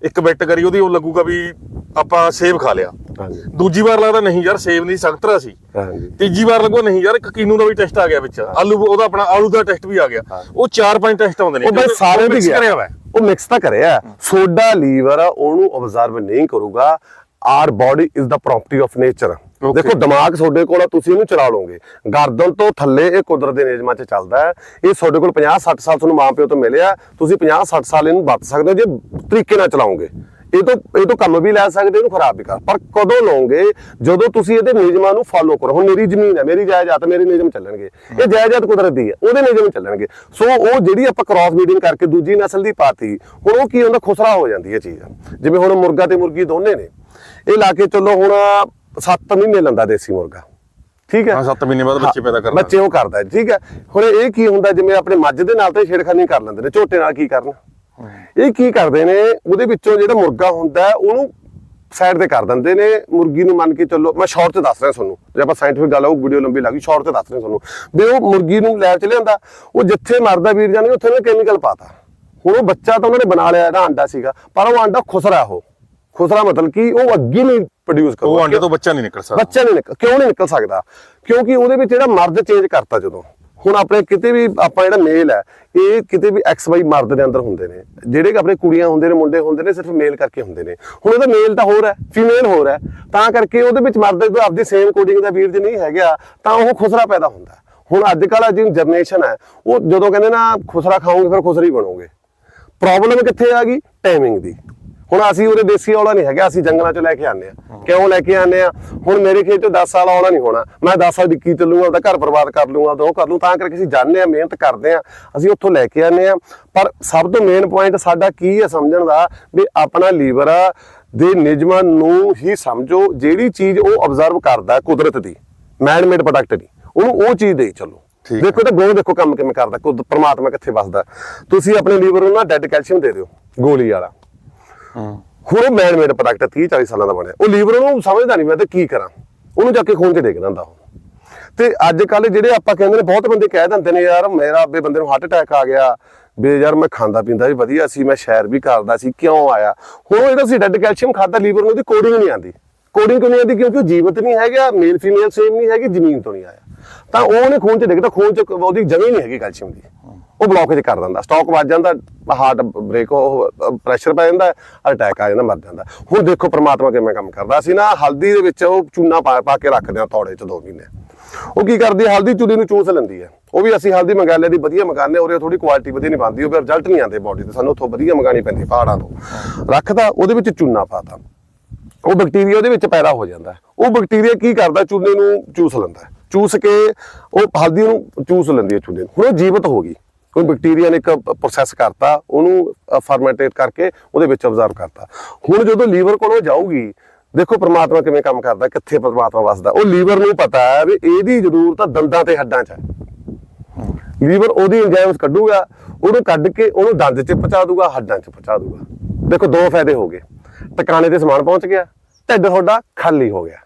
S2: ਇੱਕ ਬਿੱਟ ਕਰੀ ਉਹਦੀ ਉਹ ਲੱਗੂਗਾ ਵੀ ਆਪਾਂ ਸੇਬ ਖਾ ਲਿਆ।
S1: ਹਾਂਜੀ।
S2: ਦੂਜੀ ਵਾਰ ਲੱਗਦਾ ਨਹੀਂ ਯਾਰ ਸੇਬ ਨਹੀਂ ਸੰਤਰਾ ਸੀ।
S1: ਹਾਂਜੀ।
S2: ਤੀਜੀ ਵਾਰ ਲੱਗੋ ਨਹੀਂ ਯਾਰ ਇੱਕ ਕੀਨੂ ਦਾ ਵੀ ਟੈਸਟ ਆ ਗਿਆ ਵਿੱਚ। ਆਲੂ ਉਹਦਾ ਆਪਣਾ ਆਲੂ ਦਾ ਟੈਸਟ ਵੀ ਆ ਗਿਆ। ਉਹ ਚਾਰ ਪੰਜ ਟੈਸਟ ਆਉਂਦੇ ਨੇ।
S1: ਉਹ ਬਸ ਸਾਰੇ ਵੀ
S2: ਕਰਿਆ ਹੋਇਆ।
S1: ਉਹ ਮਿਕਸ ਤਾਂ ਕਰਿਆ। ਸੋਡਾ ਲੀਵਰ ਉਹਨੂੰ ਆਬਜ਼ਰਵ ਨਹੀਂ ਕਰੂਗਾ। Our body is the property of nature. ਦੇਖੋ ਦਿਮਾਗ ਤੁਹਾਡੇ ਕੋਲ ਆ ਤੁਸੀਂ ਇਹਨੂੰ ਚਲਾ ਲਓਗੇ। ਗਰਦਨ ਤੋਂ ਥੱਲੇ ਇਹ ਕੁਦਰਤ ਦੇ ਨਿਯਮਾਂ 'ਚ ਚੱਲਦਾ ਹੈ। ਇਹ ਤੁਹਾਡੇ ਕੋਲ 50 60 ਸਾਲ ਤੁਹਾਨੂੰ ਮਾਂ ਪਿਓ ਤੋਂ ਮਿਲਿਆ। ਤੁਸੀਂ 50 60 ਸਾਲ ਇਹਨੂੰ ਵਰਤ ਸਕਦੇ ਹੋ ਜੇ ਤਰੀਕੇ ਨਾਲ ਚਲਾਓਗੇ। ਇਹ ਤੋਂ ਇਹ ਤੋਂ ਕੰਮ ਵੀ ਲੈ ਸਕਦੇ ਇਹਨੂੰ ਖਰਾਬ ਵੀ ਕਰ। ਪਰ ਕਦੋਂ ਲਓਗੇ ਜਦੋਂ ਤੁਸੀਂ ਇਹਦੇ ਨਿਯਮਾਂ ਨੂੰ ਫਾਲੋ ਕਰੋ। ਹੁਣ ਮੇਰੀ ਜ਼ਮੀਨ ਹੈ ਮੇਰੀ ਜਾਇਦਾਦ ਮੇਰੇ ਨਿਯਮ ਚੱਲਣਗੇ। ਇਹ ਜਾਇਦਾਦ ਕੁਦਰਤ ਦੀ ਹੈ ਉਹਦੇ ਨਿਯਮ ਚੱਲਣਗੇ। ਸੋ ਉਹ ਜਿਹੜੀ ਆਪਾਂ ਕ੍ਰਾਸ ਬਰੀਡਿੰਗ ਕਰਕੇ ਦੂਜੀ ਨਸਲ ਦੀ ਪਾਤੀ ਹੁਣ ਉਹ ਕੀ ਹੁੰਦਾ? ਖੁਸਰਾ ਹੋ ਜਾਂਦੀ ਹੈ ਚੀਜ਼। ਜਿਵੇਂ ਹੁਣ ਮੁਰਗਾ ਤੇ ਮੁਰਗੀ ਦੋਨੇ ਨੇ। ਇਹ ਲਾ ਕੇ ਚੱਲੋ ਹੁਣ 7 ਮਹੀਨੇ ਲੰਦਾ ਦੇਸੀ ਮੁਰਗਾ। ਠੀਕ ਹੈ?
S2: ਹਾਂ 7 ਮਹੀਨੇ ਬਾਅਦ ਬੱਚੇ ਪੈਦਾ ਕਰਨਾ।
S1: ਬੱਚੇ ਉਹ ਕਰਦਾ ਠੀਕ ਹੈ? ਹੁਣ ਇਹ ਕੀ ਹੁੰਦਾ? ਜਿਵੇਂ ਆਪਣੇ ਮੱਝ ਦੇ ਨਾਲ ਤਾਂ ਛੇੜਖਾਨੀ ਕਰ ਲੈਂਦੇ ਨੇ। ਝੋਟੇ ਨਾਲ ਕੀ ਕਰਨ? ਇਹ ਕੀ ਕਰਦੇ ਨੇ? ਉਹਦੇ ਵਿੱਚੋਂ ਜਿਹੜਾ ਮੁਰਗਾ ਹੁੰਦਾ ਉਹਨੂੰ ਸਾਈਡ ਤੇ ਕਰ ਦਿੰਦੇ ਨੇ। ਮੁਰਗੀ ਨੂੰ ਮੰਨ ਕੇ ਚੱਲੋ ਮੈਂ ਸ਼ਾਰਟ 'ਚ ਦੱਸ ਰਿਹਾ ਤੁਹਾਨੂੰ। ਜੇ ਆਪਾਂ ਸਾਇੰਟਿਫਿਕ ਗੱਲ ਆ ਉਹ ਵੀਡੀਓ ਲੰਬੀ ਲੱਗੀ ਸ਼ਾਰਟ 'ਚ ਦੱਸ ਰਿਹਾ ਤੁਹਾਨੂੰ। ਵੀ ਉਹ ਮੁਰਗੀ ਨੂੰ ਲੈਬ 'ਚ ਲਿਆਂਦਾ ਉਹ ਜਿੱਥੇ ਮਰਦਾ ਵੀਰ ਜਾਨੀ ਉੱਥੇ ਉਹਨੇ ਕੈਮੀਕਲ ਪਾਤਾ ਹੁਣ ਉਹ ਬੱਚਾ ਤਾਂ ਉਹਨਾਂ ਨੇ ਬਣਾ ਲਿਆ ਇਹਦਾ ਆਂਡਾ ਸੀਗਾ ਪਰ ਉਹ ਆਂਡਾ ਖੁਸਰਾ ਉਹ। ਖੁਸਰਾ ਮਤਲਬ ਕਿ ਉਹ ਅੱਗੇ ਨਹੀਂ ਪ੍ਰੋਡਿਊਸ ਕਰੂਗਾ
S2: ਉਹ ਅੰਡੇ ਤੋਂ ਬੱਚਾ ਨਹੀਂ ਨਿਕਲ ਸਕਦਾ।
S1: ਬੱਚਾ ਨਹੀਂ ਨਿਕਲ ਕਿਉਂ ਨਹੀਂ ਨਿਕਲ ਸਕਦਾ? ਕਿਉਂਕਿ ਉਹਦੇ ਵਿੱਚ ਜਿਹੜਾ ਮਰਦ ਚੇਂਜ ਕਰਤਾ ਜਦੋਂ। ਹੁਣ ਆਪਣੇ ਕਿਤੇ ਵੀ ਆਪਾਂ ਜਿਹੜਾ ਮੇਲ ਹੈ, ਇਹ ਕਿਤੇ ਵੀ ਐਕਸ ਵਾਈ ਮਰਦ ਦੇ ਅੰਦਰ ਹੁੰਦੇ ਨੇ। ਜਿਹੜੇ ਕਿ ਆਪਣੇ ਕੁੜੀਆਂ ਹੁੰਦੇ ਨੇ, ਮੁੰਡੇ ਹੁੰਦੇ ਨੇ, ਸਿਰਫ ਮੇਲ ਕਰਕੇ ਹੁੰਦੇ ਨੇ। ਹੁਣ ਇਹਦਾ ਮੇਲ ਤਾਂ ਹੋਰ ਹੈ ਫੀਮੇਲ ਹੋਰ ਹੈ। ਤਾਂ ਕਰਕੇ ਉਹਦੇ ਵਿੱਚ ਮਰਦ ਦੇ ਆਪਦੀ ਸੇਮ ਕੋਡਿੰਗ ਦਾ ਵੀਰ ਜੇ ਨਹੀਂ ਹੈਗਾ, ਤਾਂ ਉਹ ਖੁਸਰਾ ਪੈਦਾ ਹੁੰਦਾ। ਹੁਣ ਅੱਜ ਕੱਲ੍ਹ ਜਿਹੜੀ ਜਨਰੇਸ਼ਨ ਹੈ, ਉਹ ਜਦੋਂ ਕਹਿੰਦੇ ਨਾ ਖੁਸਰਾ ਖਾਓਗੇ, ਫਿਰ ਖੁਸਰੀ ਬਣੋਗੇ। ਪ੍ਰੋਬਲਮ ਕਿੱਥੇ ਆ ਗਈ? ਟਾਈਮਿੰਗ ਦੀ। ਹੁਣ ਅਸੀਂ ਉਹਦੇ ਦੇਸੀ ਔਲਾ ਨਹੀਂ ਹੈਗਾ ਅਸੀਂ ਜੰਗਲਾਂ ਚੋਂ ਲੈ ਕੇ ਆਨੇ ਆ। ਕਿਉਂ ਲੈ ਕੇ ਆਨੇ ਆ? ਹੁਣ ਮੇਰੇ ਖੇਤ ਚੋਂ 10 ਸਾਲ ਔਲਾ ਨਹੀਂ ਹੋਣਾ। ਮੈਂ 10 ਸਾਲ ਡਿੱਕੀ ਚੱਲੂਗਾ ਉਹਦਾ ਘਰ ਬਰਬਾਦ ਕਰ ਲੂੰਗਾ ਉਹ ਕਰ ਲੂੰ ਤਾਂ ਕਰਕੇ ਅਸੀਂ ਜਾਣਦੇ ਆ ਮਿਹਨਤ ਕਰਦੇ ਆ। ਅਸੀਂ ਉੱਥੋਂ ਲੈ ਕੇ ਆਨੇ ਆ। ਪਰ ਸਭ ਤੋਂ ਮੇਨ ਪੁਆਇੰਟ ਸਾਡਾ ਕੀ ਹੈ ਸਮਝਣ ਦਾ? ਵੀ ਆਪਣਾ ਲੀਵਰ ਦੇ ਨਿਯਮਾਂ ਨੂੰ ਹੀ ਸਮਝੋ ਜਿਹੜੀ ਚੀਜ਼ ਉਹ ਆਬਜ਼ਰਵ ਕਰਦਾ ਕੁਦਰਤ ਦੀ ਮੈਨ ਮੇਡ ਪ੍ਰੋਡਕਟ ਦੀ ਉਹਨੂੰ ਉਹ ਚੀਜ਼ ਦੇਈ ਚੱਲੋ। ਦੇਖੋ ਤਾਂ ਗੁਣ ਦੇਖੋ ਕੰਮ ਕਿਵੇਂ ਕਰਦਾ ਕੁਦ ਪ੍ਰਮਾਤਮਾ ਕਿੱਥੇ ਵਸਦਾ। ਤੁਸੀਂ ਆਪਣੇ ਲੀਵਰ ਨੂੰ ਨਾ ਡੈਡ ਕੈਲਸ਼ੀਅਮ ਦੇ ਦਿਓ ਗੋਲੀ ਵਾਲਾ।
S2: ਹੂੰ।
S1: ਹੁਣ ਉਹ ਮੈਨ ਮੇਡ ਪ੍ਰੋਡਕਟ 30 40 ਸਾਲਾਂ ਦਾ ਬਣਿਆ। ਉਹ ਲੀਵਰ ਉਹਨੂੰ ਸਮਝਦਾ ਨਹੀਂ ਮੈਂ ਤੇ ਕੀ ਕਰਾਂ। ਉਹਨੂੰ ਜਾ ਕੇ ਖੂਨ 'ਚ ਡੇਗ ਹੁੰਦਾ ਉਹ। ਤੇ ਅੱਜ ਕੱਲ ਜਿਹੜੇ ਆਪਾਂ ਕਹਿੰਦੇ ਨੇ, ਬਹੁਤ ਬੰਦੇ ਕਹਿ ਦਿੰਦੇ ਨੇ, ਯਾਰ ਮੇਰਾ ਅੱਬੇ ਬੰਦੇ ਨੂੰ ਹਾਰਟ ਅਟੈਕ ਆ ਗਿਆ। ਵੀ ਯਾਰ ਮੈਂ ਖਾਂਦਾ ਪੀਂਦਾ ਵੀ ਵਧੀਆ ਸੀ, ਮੈਂ ਸ਼ੈਰ ਵੀ ਕਰਦਾ ਸੀ, ਕਿਉਂ ਆਇਆ? ਹੁਣ ਉਹ ਜਿਹੜਾ ਸੀ ਡੈਡ ਕੈਲਸ਼ੀਅਮ ਖਾਦਾ ਲੀਵਰ ਨੂੰ ਉਹਦੀ ਕੋਡਿੰਗ ਨਹੀਂ ਆਉਂਦੀ। ਕੋਡਿੰਗ ਕਿਉਂ ਨਹੀਂ ਆਉਂਦੀ? ਕਿਉਂਕਿ ਉਹ ਜੀਵਤ ਨਹੀਂ ਹੈਗਾ ਮੇਲ ਫੀਮੇਲ ਸੇਮ ਨਹੀਂ ਹੈਗੀ, ਜ਼ਮੀਨ ਤੋਂ ਨਹੀਂ ਆਇਆ। ਤਾਂ ਉਹ ਉਹਨੇ ਖੂਨ 'ਚ ਡਿੱਗਦਾ ਖੂਨ 'ਚ ਉਹਦੀ ਜਗ੍ਹਾ ਹੀ ਨਹੀਂ ਹੈਗੀ ਕੈਲਸ਼ੀਅਮ ਦੀ। ਉਹ ਬਲੌਕੇਜ ਕਰ ਦਿੰਦਾ। ਸਟਾਕ ਵੱਜ ਜਾਂਦਾ ਹਾਰਟ ਬ੍ਰੇਕ ਉਹ ਪ੍ਰੈਸ਼ਰ ਪੈ ਜਾਂਦਾ ਅਟੈਕ ਆ ਜਾਂਦਾ ਮਰ ਜਾਂਦਾ। ਹੁਣ ਦੇਖੋ ਪ੍ਰਮਾਤਮਾ ਕਿਵੇਂ ਕੰਮ ਕਰਦਾ। ਅਸੀਂ ਨਾ ਹਲਦੀ ਦੇ ਵਿੱਚ ਉਹ ਚੂਨਾ ਪਾ ਪਾ ਕੇ ਰੱਖਦੇ ਆ ਤੌੜੇ 'ਚ 2 ਮਹੀਨੇ। ਉਹ ਕੀ ਕਰਦੀ ਹੈ? ਹਲਦੀ ਚੂਲੀ ਨੂੰ ਚੂਸ ਲੈਂਦੀ ਹੈ। ਉਹ ਵੀ ਅਸੀਂ ਹਲਦੀ ਮੰਗਾ ਦੀ ਵਧੀਆ ਮੰਗਾਉਂਦੇ ਹਾਂ, ਉਹਦੇ ਥੋੜੀ ਕੁਆਲਿਟੀ ਵਧੀਆ ਨਹੀਂ ਬਣਦੀ ਉਹ ਫਿਰ ਰਿਜ਼ਲਟ ਨਹੀਂ ਆਉਂਦੇ ਬਾਡੀ ਤੇ। ਸਾਨੂੰ ਉੱਥੋਂ ਵਧੀਆ ਮੰਗਾਣੀ ਪੈਂਦੀ ਪਹਾੜਾਂ ਤੋਂ। ਰੱਖਦਾ ਉਹਦੇ ਵਿੱਚ ਚੂਨਾ ਪਾਤਾ। ਉਹ ਬੈਕਟੀਰੀਆ ਉਹਦੇ ਵਿੱਚ ਪੈਦਾ ਹੋ ਜਾਂਦਾ। ਉਹ ਬੈਕਟੀਰੀਆ ਕੀ ਕਰਦਾ? ਚੂਨੇ ਨੂੰ ਚੂਸ ਲੈਂਦਾ। ਚੂਸ ਕੇ ਉਹ ਹਲਦੀ ਨੂੰ ਚੂਸ ਲੈਂਦੀ ਹੈ ਚੂਨੇ ਨੂੰ। ਹੁਣ ਉਹ ਜੀਵਤ ਹੋ ਗਈ। ਕੋਈ ਬੈਕਟੀਰੀਆ ਨੇ ਇੱਕ ਪ੍ਰੋਸੈਸ ਕਰਤਾ, ਉਹਨੂੰ ਫਰਮੈਂਟੇਟ ਕਰਕੇ ਉਹਦੇ ਵਿੱਚ ਅਬਜ਼ਰਵ ਕਰਤਾ। ਹੁਣ ਜਦੋਂ ਲੀਵਰ ਕੋਲ ਉਹ ਜਾਊਗੀ, ਦੇਖੋ ਪ੍ਰਮਾਤਮਾ ਕਿਵੇਂ ਕੰਮ ਕਰਦਾ, ਕਿੱਥੇ ਪ੍ਰਮਾਤਮਾ ਵਸਦਾ। ਉਹ ਲੀਵਰ ਨੂੰ ਪਤਾ ਹੈ ਵੀ ਇਹਦੀ ਜ਼ਰੂਰਤ ਦੰਦਾਂ ਤੇ ਹੱਡਾਂ 'ਚ ਹੈ। ਲੀਵਰ ਉਹਦੀ ਇੰਜਾਈਮਸ ਕੱਢੂਗਾ, ਉਹਨੂੰ ਕੱਢ ਕੇ ਉਹਨੂੰ ਦੰਦ 'ਚ ਪਹੁੰਚਾ ਦੂਗਾ, ਹੱਡਾਂ 'ਚ ਪਹੁੰਚਾ ਦੂਗਾ। ਦੇਖੋ ਦੋ ਫਾਇਦੇ ਹੋ ਗਏ। ਟਿਕਾਣੇ ਤੇ ਸਮਾਨ ਪਹੁੰਚ ਗਿਆ, ਢਿੱਡ ਤੁਹਾਡਾ ਖਾਲੀ ਹੋ ਗਿਆ।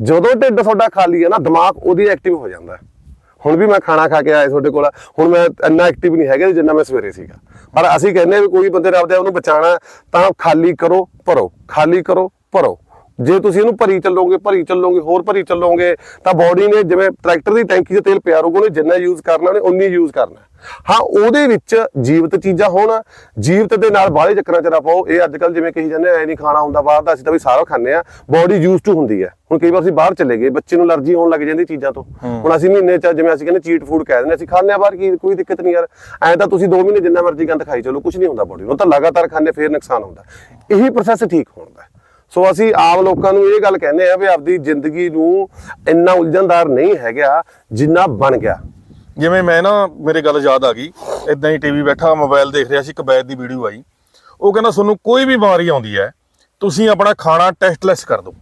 S1: ਜਦੋਂ ਢਿੱਡ ਤੁਹਾਡਾ ਖਾਲੀ ਹੈ ਨਾ, ਦਿਮਾਗ ਉਹਦੀ ਐਕਟਿਵ ਹੋ ਜਾਂਦਾ ਹੁਣ ਵੀ ਮੈਂ ਖਾਣਾ ਖਾ ਕੇ ਆਇਆ ਤੁਹਾਡੇ ਕੋਲ, ਹੁਣ ਮੈਂ ਇੰਨਾ ਐਕਟਿਵ ਨਹੀਂ ਹੈਗਾ ਜਿੰਨਾ ਮੈਂ ਸਵੇਰੇ ਸੀਗਾ। ਪਰ ਅਸੀਂ ਕਹਿੰਦੇ ਵੀ ਕੋਈ ਬੰਦੇ ਰੱਬ ਆਪਦੇ ਉਹਨੂੰ ਬਚਾਉਣਾ ਤਾਂ ਖਾਲੀ ਕਰੋ, ਭਰੋ, ਖਾਲੀ ਕਰੋ, ਭਰੋ। ਜੇ ਤੁਸੀਂ ਇਹਨੂੰ ਭਰੀ ਚੱਲੋਗੇ ਭਰੀ ਚੱਲੋਗੇ ਹੋਰ ਭਰੀ ਚੱਲੋਗੇ ਤਾਂ ਬਾਡੀ ਨੇ ਜਿਵੇਂ ਟਰੈਕਟਰ ਦੀ ਟੈਂਕੀ 'ਚ ਤੇਲ ਪਿਆ ਰਹੂਗਾ ਉਹਨੇ ਜਿੰਨਾ ਯੂਜ਼ ਕਰਨਾ ਉਹਨੇ ਉਨੀ ਯੂਜ਼ ਕਰਨਾ। ਹਾਂ ਉਹਦੇ ਵਿੱਚ ਜੀਵਤ ਚੀਜ਼ਾਂ ਹੋਣ ਜੀਵਤ ਦੇ ਨਾਲ ਬਾਹਲੇ ਚੱਕਰਾਂ 'ਚ ਨਾ ਪਾਓ। ਇਹ ਅੱਜ ਕੱਲ ਜਿਵੇਂ ਕਹੀ ਜਾਂਦੇ ਐ ਨਹੀਂ ਖਾਣਾ ਹੁੰਦਾ ਬਾਹਰ ਦਾ ਅਸੀਂ ਤਾਂ ਵੀ ਸਾਰਾ ਖਾਂਦੇ ਆ। ਬਾਡੀ ਯੂਜ਼ ਟੂ ਹੁੰਦੀ ਹੈ ਹੁਣ ਕਈ ਵਾਰ ਅਸੀਂ ਬਾਹਰ ਚਲੇ ਗਏ ਬੱਚੇ ਨੂੰ ਅਲਰਜੀ ਹੋਣ ਲੱਗ ਜਾਂਦੀ ਚੀਜ਼ਾਂ ਤੋਂ। ਹੁਣ ਅਸੀਂ ਮਹੀਨੇ 'ਚ ਜਿਵੇਂ ਅਸੀਂ ਕਹਿੰਦੇ ਚੀਟ ਫੂਡ ਕਹਿ ਦਿੰਦੇ ਅਸੀਂ ਖਾਂਦੇ ਆ ਬਾਹਰ ਕੀ ਕੋਈ ਦਿੱਕਤ ਨਹੀਂ ਯਾਰ। ਐ ਤਾਂ ਤੁਸੀਂ 2 ਮਹੀਨੇ ਜਿੰਨਾ ਮਰਜ਼ੀ ਗੰਦ ਖਾਈ ਚਲੋ ਕੁਝ ਨਹੀਂ ਹੁੰਦਾ ਬਾਡੀ ਨੂੰ। ਤਾਂ ਲਗਾਤਾਰ ਖਾਂਦੇ ਫੇਰ ਨੁਕਸਾਨ ਹੁੰਦਾ। ਇਹੀ ਪ੍ਰੋਸੈਸ ਠੀਕ ਹੋਣ ਦਾ। ਸੋ ਅਸੀਂ ਆਮ ਲੋਕਾਂ ਨੂੰ ਇਹ ਗੱਲ ਕਹਿੰਦੇ ਆ ਵੀ ਆਪਦੀ ਜ਼ਿੰਦਗੀ ਨੂੰ ਇੰਨਾ ਉਲਝਣਦਾਰ ਨਹੀਂ ਹੈਗਾ ਜਿੰਨਾ ਬਣ ਗਿਆ।
S2: ਜਿਵੇਂ ਮੈਂ ਨਾ ਮੇਰੇ ਗੱਲ ਯਾਦ ਆ ਗਈ ਇਦਾਂ ਹੀ ਟੀਵੀ ਬੈਠਾ ਮੋਬਾਈਲ ਦੇਖ ਰਿਹਾ ਸੀ ਇੱਕ ਵੈਦ ਦੀ ਵੀਡੀਓ ਆਈ। ਉਹ ਕਹਿੰਦਾ ਤੁਹਾਨੂੰ ਕੋਈ ਵੀ ਬਿਮਾਰੀ ਆਉਂਦੀ ਹੈ ਤੁਸੀਂ ਆਪਣਾ ਖਾਣਾ ਟੈਸਟਲੈਸ ਕਰ ਦਿਓ।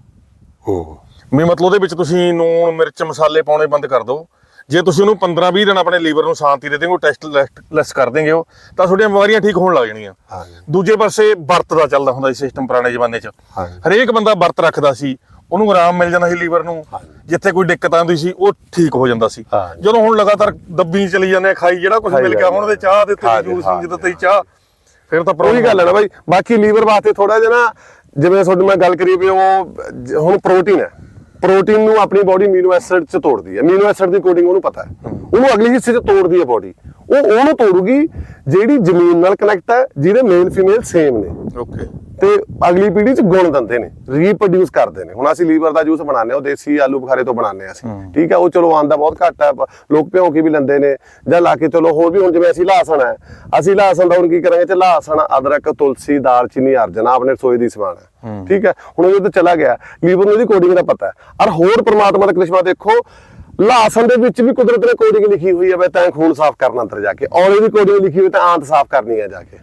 S2: ਵੀ ਮਤਲਬ ਉਹਦੇ ਵਿੱਚ ਤੁਸੀਂ ਨੂਣ ਮਿਰਚ ਮਸਾਲੇ ਪਾਉਣੇ ਬੰਦ ਕਰ ਦਿਓ। ਜੇ ਤੁਸੀਂ ਉਹਨੂੰ 15 20 ਦਿਨ ਆਪਣੇ ਲੀਵਰ ਨੂੰ ਸ਼ਾਂਤੀ ਦੇ ਦੇਂਗੇ ਉਹ ਟੈਸਟ ਲੈਸ ਕਰ ਦੇਂਗੇ ਉਹ ਤਾਂ ਤੁਹਾਡੀਆਂ ਬਿਮਾਰੀਆਂ ਠੀਕ ਹੋਣ ਲੱਗ ਜਾਣਗੀਆਂ
S1: ਹਾਂਜੀ।
S2: ਦੂਜੇ ਪਾਸੇ ਵਰਤ ਦਾ ਚੱਲਦਾ ਹੁੰਦਾ ਸੀ ਸਿਸਟਮ ਪੁਰਾਣੇ ਜ਼ਮਾਨੇ 'ਚ
S1: ਹਾਂਜੀ।
S2: ਹਰੇਕ ਬੰਦਾ ਵਰਤ ਰੱਖਦਾ ਸੀ ਉਹਨੂੰ ਆਰਾਮ ਮਿਲ ਜਾਂਦਾ ਸੀ ਲੀਵਰ ਨੂੰ ਜਿੱਥੇ ਕੋਈ ਦਿੱਕਤ ਆਉਂਦੀ ਸੀ ਉਹ ਠੀਕ ਹੋ ਜਾਂਦਾ ਸੀ। ਜਦੋਂ ਹੁਣ ਲਗਾਤਾਰ ਦੱਬੀ ਚਲੀ ਜਾਂਦੇ ਆ ਖਾਈ ਜਿਹੜਾ ਕੁਝ ਮਿਲ ਗਿਆ ਹੁਣ ਤੇ ਚਾਹ ਦਿੱਤੀ
S1: ਹਾਂਜੀ,
S2: ਜੂਸ
S1: ਹਾਂਜੀ।
S2: ਦਿੱਤੀ ਚਾਹ ਫਿਰ ਤਾਂ
S1: ਉਹੀ ਗੱਲ ਹੈ ਨਾ ਬਾਈ ਬਾਕੀ ਲੀਵਰ ਵਾਸਤੇ ਥੋੜਾ ਜਿਹਾ ਨਾ ਜਿਵੇਂ ਤੁਹਾਡੀ ਮੈਂ ਗੱਲ ਕਰੀ ਵੀ ਉਹ ਹੁਣ ਪ੍ਰੋਟੀਨ ਹੈ ਪ੍ਰੋਟੀਨ ਨੂੰ ਆਪਣੀ ਬਾਡੀ ਅਮੀਨੋ ਐਸਿਡ ਚ ਤੋੜਦੀ ਹੈ। ਅਮੀਨੋ ਐਸਿਡ ਦੀ ਕੋਡਿੰਗ ਉਹਨੂੰ ਪਤਾ ਹੈ। ਉਹਨੂੰ ਅਗਲੇ ਹਿੱਸੇ ਚ ਤੋੜਦੀ ਹੈ ਬਾਡੀ ਉਹ ਉਹਨੂੰ ਤੋੜੂਗੀ ਜਿਹੜੀ ਜ਼ਮੀਨ ਨਾਲ ਕਨੈਕਟ ਹੈ ਜਿਹਦੇ ਮੇਲ ਫੀਮੇਲ ਸੇਮ ਨੇ।
S2: ਓਕੇ
S1: ਤੇ ਅਗਲੀ ਪੀੜ੍ਹੀ ਚ ਗੁਣ ਦਿੰਦੇ ਨੇ ਰੀਪਰੋਡਿਊਸ ਕਰਦੇ ਨੇ। ਹੁਣ ਅਸੀਂ ਲੀਵਰ ਦਾ ਜੂਸ ਬਣਾਉਂਦੇ ਹਾਂ ਉਹ ਦੇਸੀ ਆਲੂ ਬੁਖਾਰੇ ਤੋਂ ਬਣਾਉਂਦੇ ਹਾਂ ਅਸੀਂ। ਠੀਕ ਹੈ ਉਹ ਚਲੋ ਆਂਦਾ ਬਹੁਤ ਘੱਟ ਪ- ਲੋਕ ਭਿਉਂ ਕੇ ਵੀ ਲੈਂਦੇ ਨੇ। ਜਾਂ ਲਾ ਕੇ ਚਲੋ ਹੋਰ ਵੀ ਹੁਣ ਜਿਵੇਂ ਅਸੀਂ ਲਾਸਣ ਹੈ ਅਸੀਂ ਲਾਸਣ ਦਾ ਹੁਣ ਕੀ ਕਰਾਂਗੇ ਤੇ ਲਾਸਣ ਅਦਰਕ ਤੁਲਸੀ ਦਾਲਚੀਨੀ ਅਰਜਨ ਆਪਣੇ ਰਸੋਈ ਦੀ ਸਮਾਨ ਹੈ। ਠੀਕ ਹੈ ਹੁਣ ਉਹ ਤਾਂ ਚਲਾ ਗਿਆ। ਲੀਵਰ ਨੂੰ ਇਹਦੀ ਕੋਡਿੰਗ ਦਾ ਪਤਾ ਹੈ। ਔਰ ਹੋਰ ਪ੍ਰਮਾਤਮਾ ਦਾ ਕ੍ਰਿਸ਼ਮਾ ਦੇਖੋ ਲਾਸਣ ਦੇ ਵਿੱਚ ਵੀ ਕੁਦਰਤ ਨੇ ਕੋਡਿੰਗ ਲਿਖੀ ਹੋਈ ਹੈ ਬਈ ਤੈਂ ਖੂਨ ਸਾਫ਼ ਕਰਨਾ ਅੰਦਰ ਜਾ ਕੇ। ਔਲੇ ਦੀ ਕੋਡਿੰਗ ਲਿਖੀ ਹੋਈ ਤਾਂ ਆਂਤ ਸਾਫ਼ ਕਰਨੀ ਹੈ ਜਾ ਕੇ।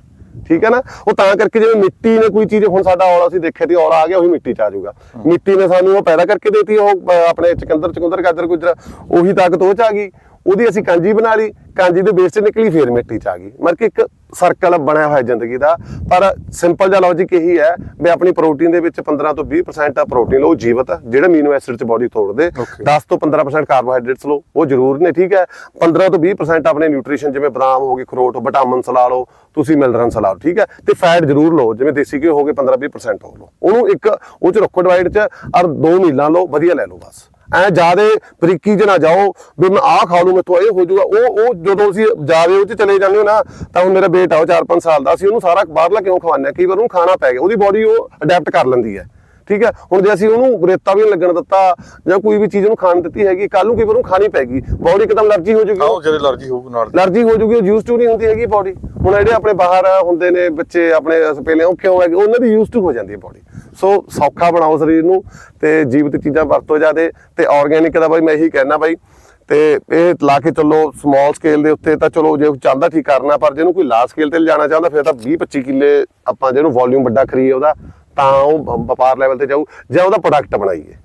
S1: ਠੀਕ ਹੈ ਨਾ? ਉਹ ਤਾਂ ਕਰਕੇ ਜਿਵੇਂ ਮਿੱਟੀ ਨੇ ਕੋਈ ਚੀਜ਼ ਹੁਣ ਸਾਡਾ ਔਲਾ ਅਸੀਂ ਦੇਖਿਆ ਤੇ ਔਲਾ ਆ ਗਿਆ ਉਹੀ ਮਿੱਟੀ ਚ ਆ ਜਾਊਗਾ। ਮਿੱਟੀ ਨੇ ਸਾਨੂੰ ਉਹ ਪੈਦਾ ਕਰਕੇ ਦੇਤੀ ਉਹ ਆਪਣੇ ਚਕੰਦਰ ਚਕੰਦਰ ਗਾਜਰ ਗੁਜਰ ਉਹੀ ਤਾਕਤ ਉਹ ਚ ਆ ਗਈ। ਉਹਦੀ ਅਸੀਂ ਕਾਂਜੀ ਬਣਾ ਲਈ ਕਾਂਜੀ ਦੇ ਬੇਸ ਤੇ ਨਿਕਲੀ ਫੇਰ ਮਿੱਟੀ ਚ ਆ ਗਈ। ਮਤਲਬ ਕਿ ਇੱਕ ਸਰਕਲ ਬਣਿਆ ਹੋਇਆ ਜ਼ਿੰਦਗੀ ਦਾ। ਪਰ ਸਿੰਪਲ ਜਿਹਾ ਲੌਜੀਕ ਇਹੀ ਹੈ ਵੀ ਆਪਣੀ ਪ੍ਰੋਟੀਨ ਦੇ ਵਿੱਚ 15 ਤੋਂ 20% ਆ ਪ੍ਰੋਟੀਨ ਲਓ ਜੀਵਤ ਜਿਹੜਾ ਅਮੀਨੋ ਐਸਿਡ ਚ ਬਾਡੀ ਤੋੜਦੇ।
S2: Okay.
S1: 10 ਤੋਂ 15% ਕਾਰਬੋਹਾਈਡਰੇਟਸ ਲਓ ਉਹ ਜ਼ਰੂਰ ਨੇ ਠੀਕ ਹੈ? 15 ਤੋਂ 20% ਆਪਣੇ ਨਿਊਟ੍ਰੀਸ਼ਨ ਜਿਵੇਂ ਬਦਾਮ ਹੋ ਗਏ ਅਖਰੋਟ ਵਿਟਾਮਿਨਸ ਲਾ ਲਓ ਤੁਸੀਂ ਮਿਨਰਲਸ ਲਾ ਲਓ ਠੀਕ ਹੈ? ਤੇ ਫੈਟ ਜ਼ਰੂਰ ਲਓ ਜਿਵੇਂ ਦੇਸੀ ਘਿਓ ਹੋ ਗਏ 15-20% ਹੋ ਲਓ। ਉਹਨੂੰ ਇੱਕ ਉਹ ਚ ਰੱਖੋ ਡਿਵਾਈਡ ਚ ਔਰ ਦੋ ਮੀਲਾਂ ਲਓ ਵਧੀਆ ਲੈ ਲਓ ਬਸ। ਐ ਜਿਆਦੇ ਬਰੀਕੀ ਚ ਨਾ ਜਾਓ ਵੀ ਮੈਂ ਆਹ ਖਾ ਲੂ ਮੈਥੋਂ ਇਹ ਹੋ ਜਾਊਗਾ। ਉਹ ਉਹ ਜਦੋਂ ਅਸੀਂ ਜਾਵੇ ਉਹ ਚ ਚਲੇ ਜਾਂਦੇ ਹੋ ਨਾ ਤਾਂ ਹੁਣ ਮੇਰਾ ਬੇਟਾ ਉਹ 4-5 ਸਾਲ ਦਾ ਅਸੀਂ ਉਹਨੂੰ ਸਾਰਾ ਬਾਹਰਲਾ ਕਿਉਂ ਖਵਾਉਂਦੇ ਹਾਂ? ਕਈ ਵਾਰ ਉਹਨੂੰ ਖਾਣਾ ਪੈ ਗਿਆ ਉਹਦੀ ਬਾਡੀ ਉਹ ਅਡਾਪਟ ਕਰ ਲੈਂਦੀ ਹੈ। ਠੀਕ ਹੈ? ਹੁਣ ਜੇ ਅਸੀਂ ਉਹਨੂੰ ਰੇਤਾ ਵੀ ਲੱਗਣ ਦਿੱਤਾ ਜਾਂ ਕੋਈ ਵੀ ਚੀਜ਼ ਉਹਨੂੰ ਖਾਣ ਦਿੱਤੀ ਹੈਗੀ ਕੱਲ ਨੂੰ ਕੀ ਉਹਨੂੰ ਖਾਣੀ ਪੈਗੀ ਬਾਡੀ ਇੱਕਦਮ ਅਲਰਜੀ ਹੋ ਜੂਗੀ
S2: ਆਓ ਜਿਹੜੇ ਅਲਰਜੀ ਹੋਊ ਨਾਲ।
S1: ਅਲਰਜੀ ਹੋ ਜੂਗੀ ਉਹ ਯੂਜ਼ ਟੂ ਨਹੀਂ ਹੁੰਦੀ ਹੈਗੀ ਬਾਡੀ ਹੁਣ ਜਿਹੜੇ ਆਪਣੇ ਬਾਹਰ ਹੁੰਦੇ ਨੇ ਬੱਚੇ ਆਪਣੇ ਪਹਿਲੇ ਉਹ ਕਿਉਂ ਹੈਗੇ ਉਹਨਾਂ ਦੀ ਯੂਜ਼ ਟੂ ਹੋ ਜਾਂਦੀ ਹੈ ਬਾਡੀ ਸੋ ਸੌਖਾ ਬਣਾਓ ਸਰੀਰ ਨੂੰ ਤੇ ਜੀਵਤ ਚੀਜ਼ਾਂ ਵਰਤੋ ਜਾਦੇ ਤੇ ਆਰਗੇਨਿਕ ਦਾ ਬਾਈ ਮੈਂ ਇਹੀ ਕਹਿਣਾ ਬਾਈ। ਤੇ ਇਹ ਲਾ ਕੇ ਚੱਲੋ ਸਮਾਲ ਸਕੇਲ ਦੇ ਉੱਤੇ ਤਾਂ ਚਲੋ ਜੇ ਚਾਹੁੰਦਾ ਠੀਕ ਕਰਨਾ ਪਰ ਜਿਹਨੂੰ ਕੋਈ ਲਾਰਜ ਸਕੇਲ ਤੇ ਲਿਜਾਣਾ ਚਾਹੁੰਦਾ ਫਿਰ ਤਾਂ 20 25 ਕਿੱਲੇ ਆਪਾਂ ਜਿਹਨੂੰ ਵੋਲਿਊਮ ਵੱਡਾ ਕਰੀਏ ਉਹਦਾ ਤਾਂ ਉਹ ਵਪਾਰ ਲੈਵਲ ਤੇ ਜਾਊ ਜਾਂ ਉਹਦਾ ਪ੍ਰੋਡਕਟ ਬਣਾਈਏ।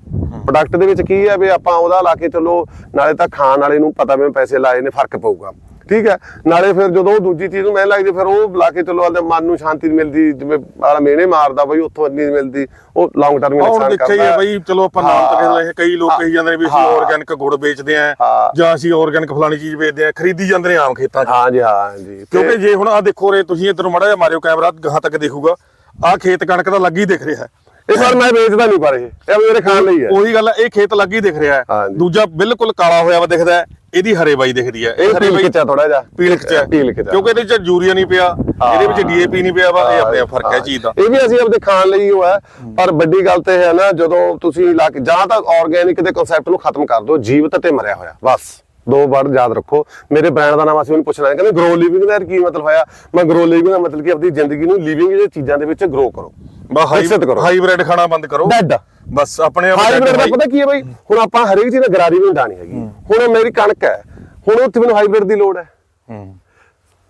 S1: ਪ੍ਰੋਡਕਟ ਦੇ ਵਿੱਚ ਕੀ ਹੈ ਵੀ ਆਪਾਂ ਉਹਦਾ ਲਾ ਕੇ ਚੱਲੋ ਨਾਲੇ ਤਾਂ ਖਾਣ ਵਾਲੇ ਨੂੰ ਪਤਾ ਵੀ ਮੈਂ ਪੈਸੇ ਲਾਏ ਨੇ ਫ਼ਰਕ ਪਊਗਾ। ਠੀਕ ਹੈ? ਨਾਲੇ ਫਿਰ ਜਦੋਂ ਉਹ ਦੂਜੀ ਚੀਜ਼ ਨੂੰ ਮੈਂ ਲੱਗਦੀ ਫਿਰ ਉਹ ਲਾ ਕੇ ਚੱਲੋ ਆਪਦੇ ਮਨ ਨੂੰ ਸ਼ਾਂਤੀ ਮਿਲਦੀ ਜਿਵੇਂ ਆਲਾ ਮੇਨੇ ਮਾਰਦਾ ਬਈ ਉੱਥੋਂ ਇੰਨੀ ਮਿਲਦੀ ਉਹ ਲੌਂਗ ਟਰਮ ਨੁਕਸਾਨ ਕਰਦਾ
S2: ਹੈ ਬਈ ਚਲੋ ਆਪਾਂ ਨਾਮ ਤਾਂ ਕਿਸੇ ਦਾ ਇਹ ਕਈ ਲੋਕ ਕਹੀ ਜਾਂਦੇ ਨੇ ਵੀ ਅਸੀਂ। ਆਰਗੈਨਿਕ ਗੁੜ ਵੇਚਦੇ ਆਂ। ਜਾਂ ਅਸੀਂ ਆਰਗੈਨਿਕ ਫਲਾਣੀ ਚੀਜ਼ ਵੇਚਦੇ ਆਂ ਖਰੀਦੀ ਜਾਂਦੇ ਨੇ ਆਮ ਖੇਤਾਂ 'ਚ।
S1: ਹਾਂ ਜੀ ਹਾਂ ਜੀ
S2: ਕਿਉਂਕਿ ਜੇ ਹੁਣ ਆ ਦੇਖੋ ਰੇ ਤੁਸੀਂ ਇਧਰ ਮਾੜਾ ਜਿਹਾ ਮਾਰਿਓ ਕੈਮਰਾ ਗਾਹਾਂ ਤੱਕ ਦੇਖੂਗਾ ਆ ਖੇਤ ਕਣਕ ਦਾ ਲੱਗੀ ਦਿਖ ਰਿਹਾ ਹੈ।
S1: ਇਸ ਵਾਰ ਮੈਂ ਵੇਚਦਾ ਨਹੀਂ ਪਰ ਇਹ ਇਹ ਮੇਰੇ ਖਾਣ ਲਈ ਹੈ।
S2: ਉਹੀ ਗੱਲ ਹੈ ਇਹ ਖੇਤ ਲੱਗੀ ਦਿਖ ਰਿਹਾ ਹੈ। ਦੂਜਾ ਬਿਲਕੁਲ ਕਾਲਾ ਹੋਇਆ ਵਾ ਦਿਖਦਾ ਹੈ ਇਹਦੀ ਹਰੇ ਬਾਈ ਦਿਖਦੀ ਹੈ
S1: ਇਹ
S2: ਹਰੇ
S1: ਪੀਲ
S2: ਬਾਈ
S1: ਕਿਚਾ ਥੋੜਾ ਜਿਹਾ।
S2: ਪੀਲਕ ਚ ਹੈ।
S1: ਪੀਲ ਕਿਚਾ
S2: ਕਿਉਂਕਿ ਇਹਦੇ ਚ ਯੂਰੀਆ ਨਹੀਂ ਪਿਆ ਇਹਦੇ ਵਿੱਚ ਡੀਏਪੀ ਨਹੀਂ ਪਿਆ ਵਾ ਇਹ ਆਪਣੇ ਆਪ ਫ਼ਰਕ ਹੈ ਚੀਜ਼ ਦਾ।
S1: ਇਹ ਵੀ ਅਸੀਂ ਆਪਦੇ ਖਾਣ ਲਈ ਉਹ ਹੈ ਪਰ ਵੱਡੀ ਗੱਲ ਤੇ ਹੈ ਨਾ ਜਦੋਂ ਤੁਸੀਂ ਲਾ ਕੇ ਜਾਂ ਤਾਂ ਆਰਗੇਨਿਕ ਦੇ ਕਨਸੈਪਟ ਨੂੰ ਖਤਮ ਕਰ ਦਿਓ ਜੀਵਤ ਤੇ ਮਰਿਆ ਹੋਇਆ ਬਸ। ਦੋ ਵਰਡ ਯਾਦ ਰੱਖੋ। ਮੇਰੇ ਬ੍ਰਾਂਡ ਦਾ ਨਾਮ ਅਸੀਂ ਉਹਨੂੰ ਪੁੱਛਣਾ ਕਹਿੰਦੇ ਗਰੋ ਲਿਵਿੰਗ ਦਾ ਕੀ ਮਤਲਬ ਹੋਇਆ? ਮੈਂ ਗਰੋ ਲਿਵਿੰਗ ਦਾ ਮਤਲਬ ਕਿ ਆਪਣੀ ਜ਼ਿੰਦਗੀ ਨੂੰ ਲਿਵਿੰਗ ਦੇ ਚੀਜ਼ਾਂ ਦੇ ਵਿੱਚ ਗਰੋ ਕਰੋ। ਕਰੋ।
S2: ਹਾਈਬ੍ਰਿਡ ਖਾਣਾ ਬੰਦ ਕਰੋ।
S1: ਡੈਡ
S2: ਬਸ ਆਪਣੇ ਆਪ
S1: ਹਾਈਬ੍ਰਿਡ ਦਾ ਪਤਾ ਕੀ ਹੈ ਬਈ? ਹੁਣ ਆਪਾਂ ਹਰੇਕ ਚੀਜ਼ ਨਾਲ ਗਰਾਰੀ ਨਹੀਂ ਡਾਣੀ ਹੈਗੀ। ਹੁਣ ਮੇਰੀ ਕਣਕ ਹੈ। ਹੁਣ ਉੱਥੇ ਮੈਨੂੰ ਹਾਈਬ੍ਰਿਡ ਦੀ ਲੋੜ ਹੈ।
S2: ਹੂੰ।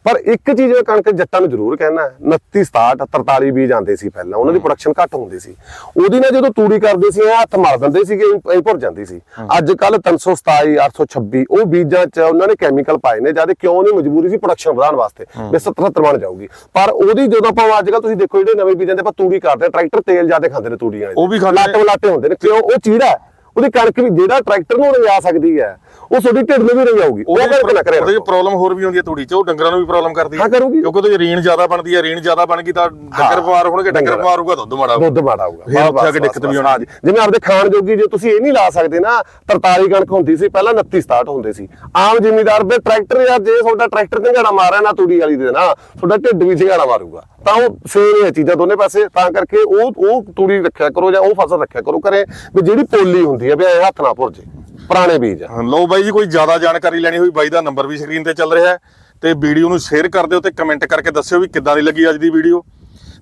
S1: ਪਰ ਇੱਕ ਚੀਜ਼ ਮੈਂ ਕਣਕ ਜੱਟਾਂ ਨੂੰ ਜ਼ਰੂਰ ਕਹਿਣਾ 29 67 43 ਬੀਜ ਆਉਂਦੇ ਸੀ ਪਹਿਲਾਂ ਉਹਨਾਂ ਦੀ ਪ੍ਰੋਡਕਸ਼ਨ ਘੱਟ ਹੁੰਦੀ ਸੀ। ਉਹਦੀ ਨਾਲ ਜਦੋਂ ਤੂੜੀ ਕਰਦੇ ਸੀ ਇਹ ਹੱਥ ਮਲ ਦਿੰਦੇ ਸੀਗੇ ਇਹ ਭੁਰ ਜਾਂਦੀ ਸੀ। ਅੱਜ ਕੱਲ 327 826 ਉਹ ਬੀਜਾਂ 'ਚ ਉਹਨਾਂ ਨੇ ਕੈਮੀਕਲ ਪਾਏ ਨੇ ਜਦ ਕਿਉਂ ਨਹੀਂ ਮਜਬੂਰੀ ਸੀ ਪ੍ਰੋਡਕਸ਼ਨ ਵਧਾਉਣ ਵਾਸਤੇ ਵੀ 70 70 ਬਣ ਜਾਊਗੀ। ਪਰ ਉਹਦੀ ਜਦੋਂ ਆਪਾਂ ਅੱਜ ਕੱਲ ਤੁਸੀਂ ਦੇਖੋ ਜਿਹੜੇ ਨਵੇਂ ਬੀਜਾਂ ਦੇ ਆਪਾਂ ਤੂੜੀ ਕਰਦੇ ਆ, ਟਰੈਕਟਰ ਤੇਲ ਜ਼ਿਆਦਾ ਖਾਂਦੇ ਨੇ ਤੂੜੀਆਂ
S2: ਉਹ ਵੀ ਖਾਂਦੇ।
S1: ਲਾਟੇ ਹੁੰਦੇ ਨੇ। ਕਿਉਂ? ਉਹ ਚੀੜਾ। ਉਹਦੀ ਕਣਕ ਵੀ ਜਿਹੜਾ ਟਰੈਕਟਰ ਨੂੰ ਰੰਗਾ ਸਕਦੀ ਹੈ ਉਹ ਤੁਹਾਡੀ ਢਿੱਡ ਨੂੰ ਵੀ ਰੰਗਾਊਗੀ ਉਹ
S2: ਉਹਦੇ
S1: ਕਰਕੇ ਨਾ ਕਰੇ
S2: ਉਹਦੇ ਪ੍ਰੋਬਲਮ ਹੋਰ ਵੀ ਹੁੰਦੀ ਹੈ ਤੂੜੀ ਚ ਉਹ ਡੰਗਰਾਂ ਨੂੰ ਵੀ ਪ੍ਰੋਬਲਮ ਕਰਦੀ ਹੈ। ਕਿਉਂਕਿ ਉਹਦੇ ਚ ਰੀਣ ਜ਼ਿਆਦਾ ਬਣਦੀ ਹੈ ਰੀਣ ਜ਼ਿਆਦਾ ਬਣ ਗਈ ਤਾਂ ਡੰਗਰ ਬਿਮਾਰ ਹੋਣਗੇ ਡੰਗਰ। ਬਿਮਾਰ ਹੋਊਗਾ ਦੁੱਧ ਮਾੜਾ।
S1: ਦੁੱਧ ਮਾੜਾ ਹੋਊਗਾ
S2: ਫਿਰ ਉੱਥੇ ਆ ਕੇ ਦਿੱਕਤ ਵੀ ਆਉਣੀ।
S1: ਜਿਵੇਂ ਆਪਦੇ ਖਾਣ ਜੋਗੀ ਜੇ ਤੁਸੀਂ ਇਹ ਨਹੀਂ ਲਾ ਸਕਦੇ ਨਾ 43 ਕਣਕ ਹੁੰਦੀ ਸੀ ਪਹਿਲਾਂ 29 67 ਹੁੰਦੇ ਸੀ ਆਮ ਜ਼ਿਮੀਦਾਰ ਦੇ ਟਰੈਕਟਰ ਯਾਰ ਜੇ ਤੁਹਾਡਾ ਟਰੈਕਟਰ ਝੰਗਾੜਾ ਮਾਰਿਆ ਨਾ ਤੂੜੀ ਵਾਲੀ ਦੇ ਨਾ ਤੁਹਾਡਾ ਢਿੱਡ ਵੀ ਝੰਗਾੜਾ ਮਾਰੂਗਾ ਤਾਂ ਉਹ ਸੇਮ ਹੈ ਚੀਜ਼ਾਂ ਦੋਨੇ ਪਾਸੇ ਤਾਂ ਕਰਕੇ ਉਹ ਉਹ ਤੂੜੀ ਰੱਖਿਆ ਕਰੋ ਜਾਂ ਉਹ ਫਸਲ ਰੱਖਿਆ ਕਰੋ ਘਰੇ ਵੀ ਜਿਹੜੀ ਪੋਲੀ ਹੁੰਦੀ ਹੈ ਵੀ ਐਂ ਹੱਥ ਨਾ ਭੁਰ ਜੇ ਪੁਰਾਣੇ ਬੀਜ ਆ।
S2: ਹਾਂ, ਲਓ ਬਾਈ ਜੀ ਕੋਈ ਜ਼ਿਆਦਾ ਜਾਣਕਾਰੀ ਲੈਣੀ ਹੋਈ ਬਾਈ ਦਾ ਨੰਬਰ ਵੀ ਸਕਰੀਨ ਤੇ ਚੱਲ ਰਿਹਾ ਹੈ। ਤੇ ਵੀਡੀਓ ਨੂੰ ਸ਼ੇਅਰ ਕਰ ਦਿਓ ਤੇ ਕਮੈਂਟ ਕਰਕੇ ਦੱਸਿਓ ਵੀ ਕਿੱਦਾਂ ਦੀ ਲੱਗੀ ਅੱਜ ਦੀ ਵੀਡੀਓ।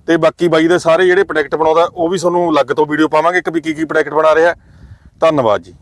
S2: ਤੇ ਬਾਕੀ ਬਾਈ ਦੇ ਸਾਰੇ ਜਿਹੜੇ ਪ੍ਰੋਡਕਟ ਬਣਾਉਂਦਾ ਉਹ ਵੀ ਤੁਹਾਨੂੰ ਅਲੱਗ ਤੋਂ ਵੀਡੀਓ ਪਾਵਾਂਗੇ ਕਿ ਵੀ ਕੀ ਕੀ ਪ੍ਰੋਡਕਟ ਬਣਾ ਰਿਹਾ ਧੰਨਵਾਦ ਜੀ।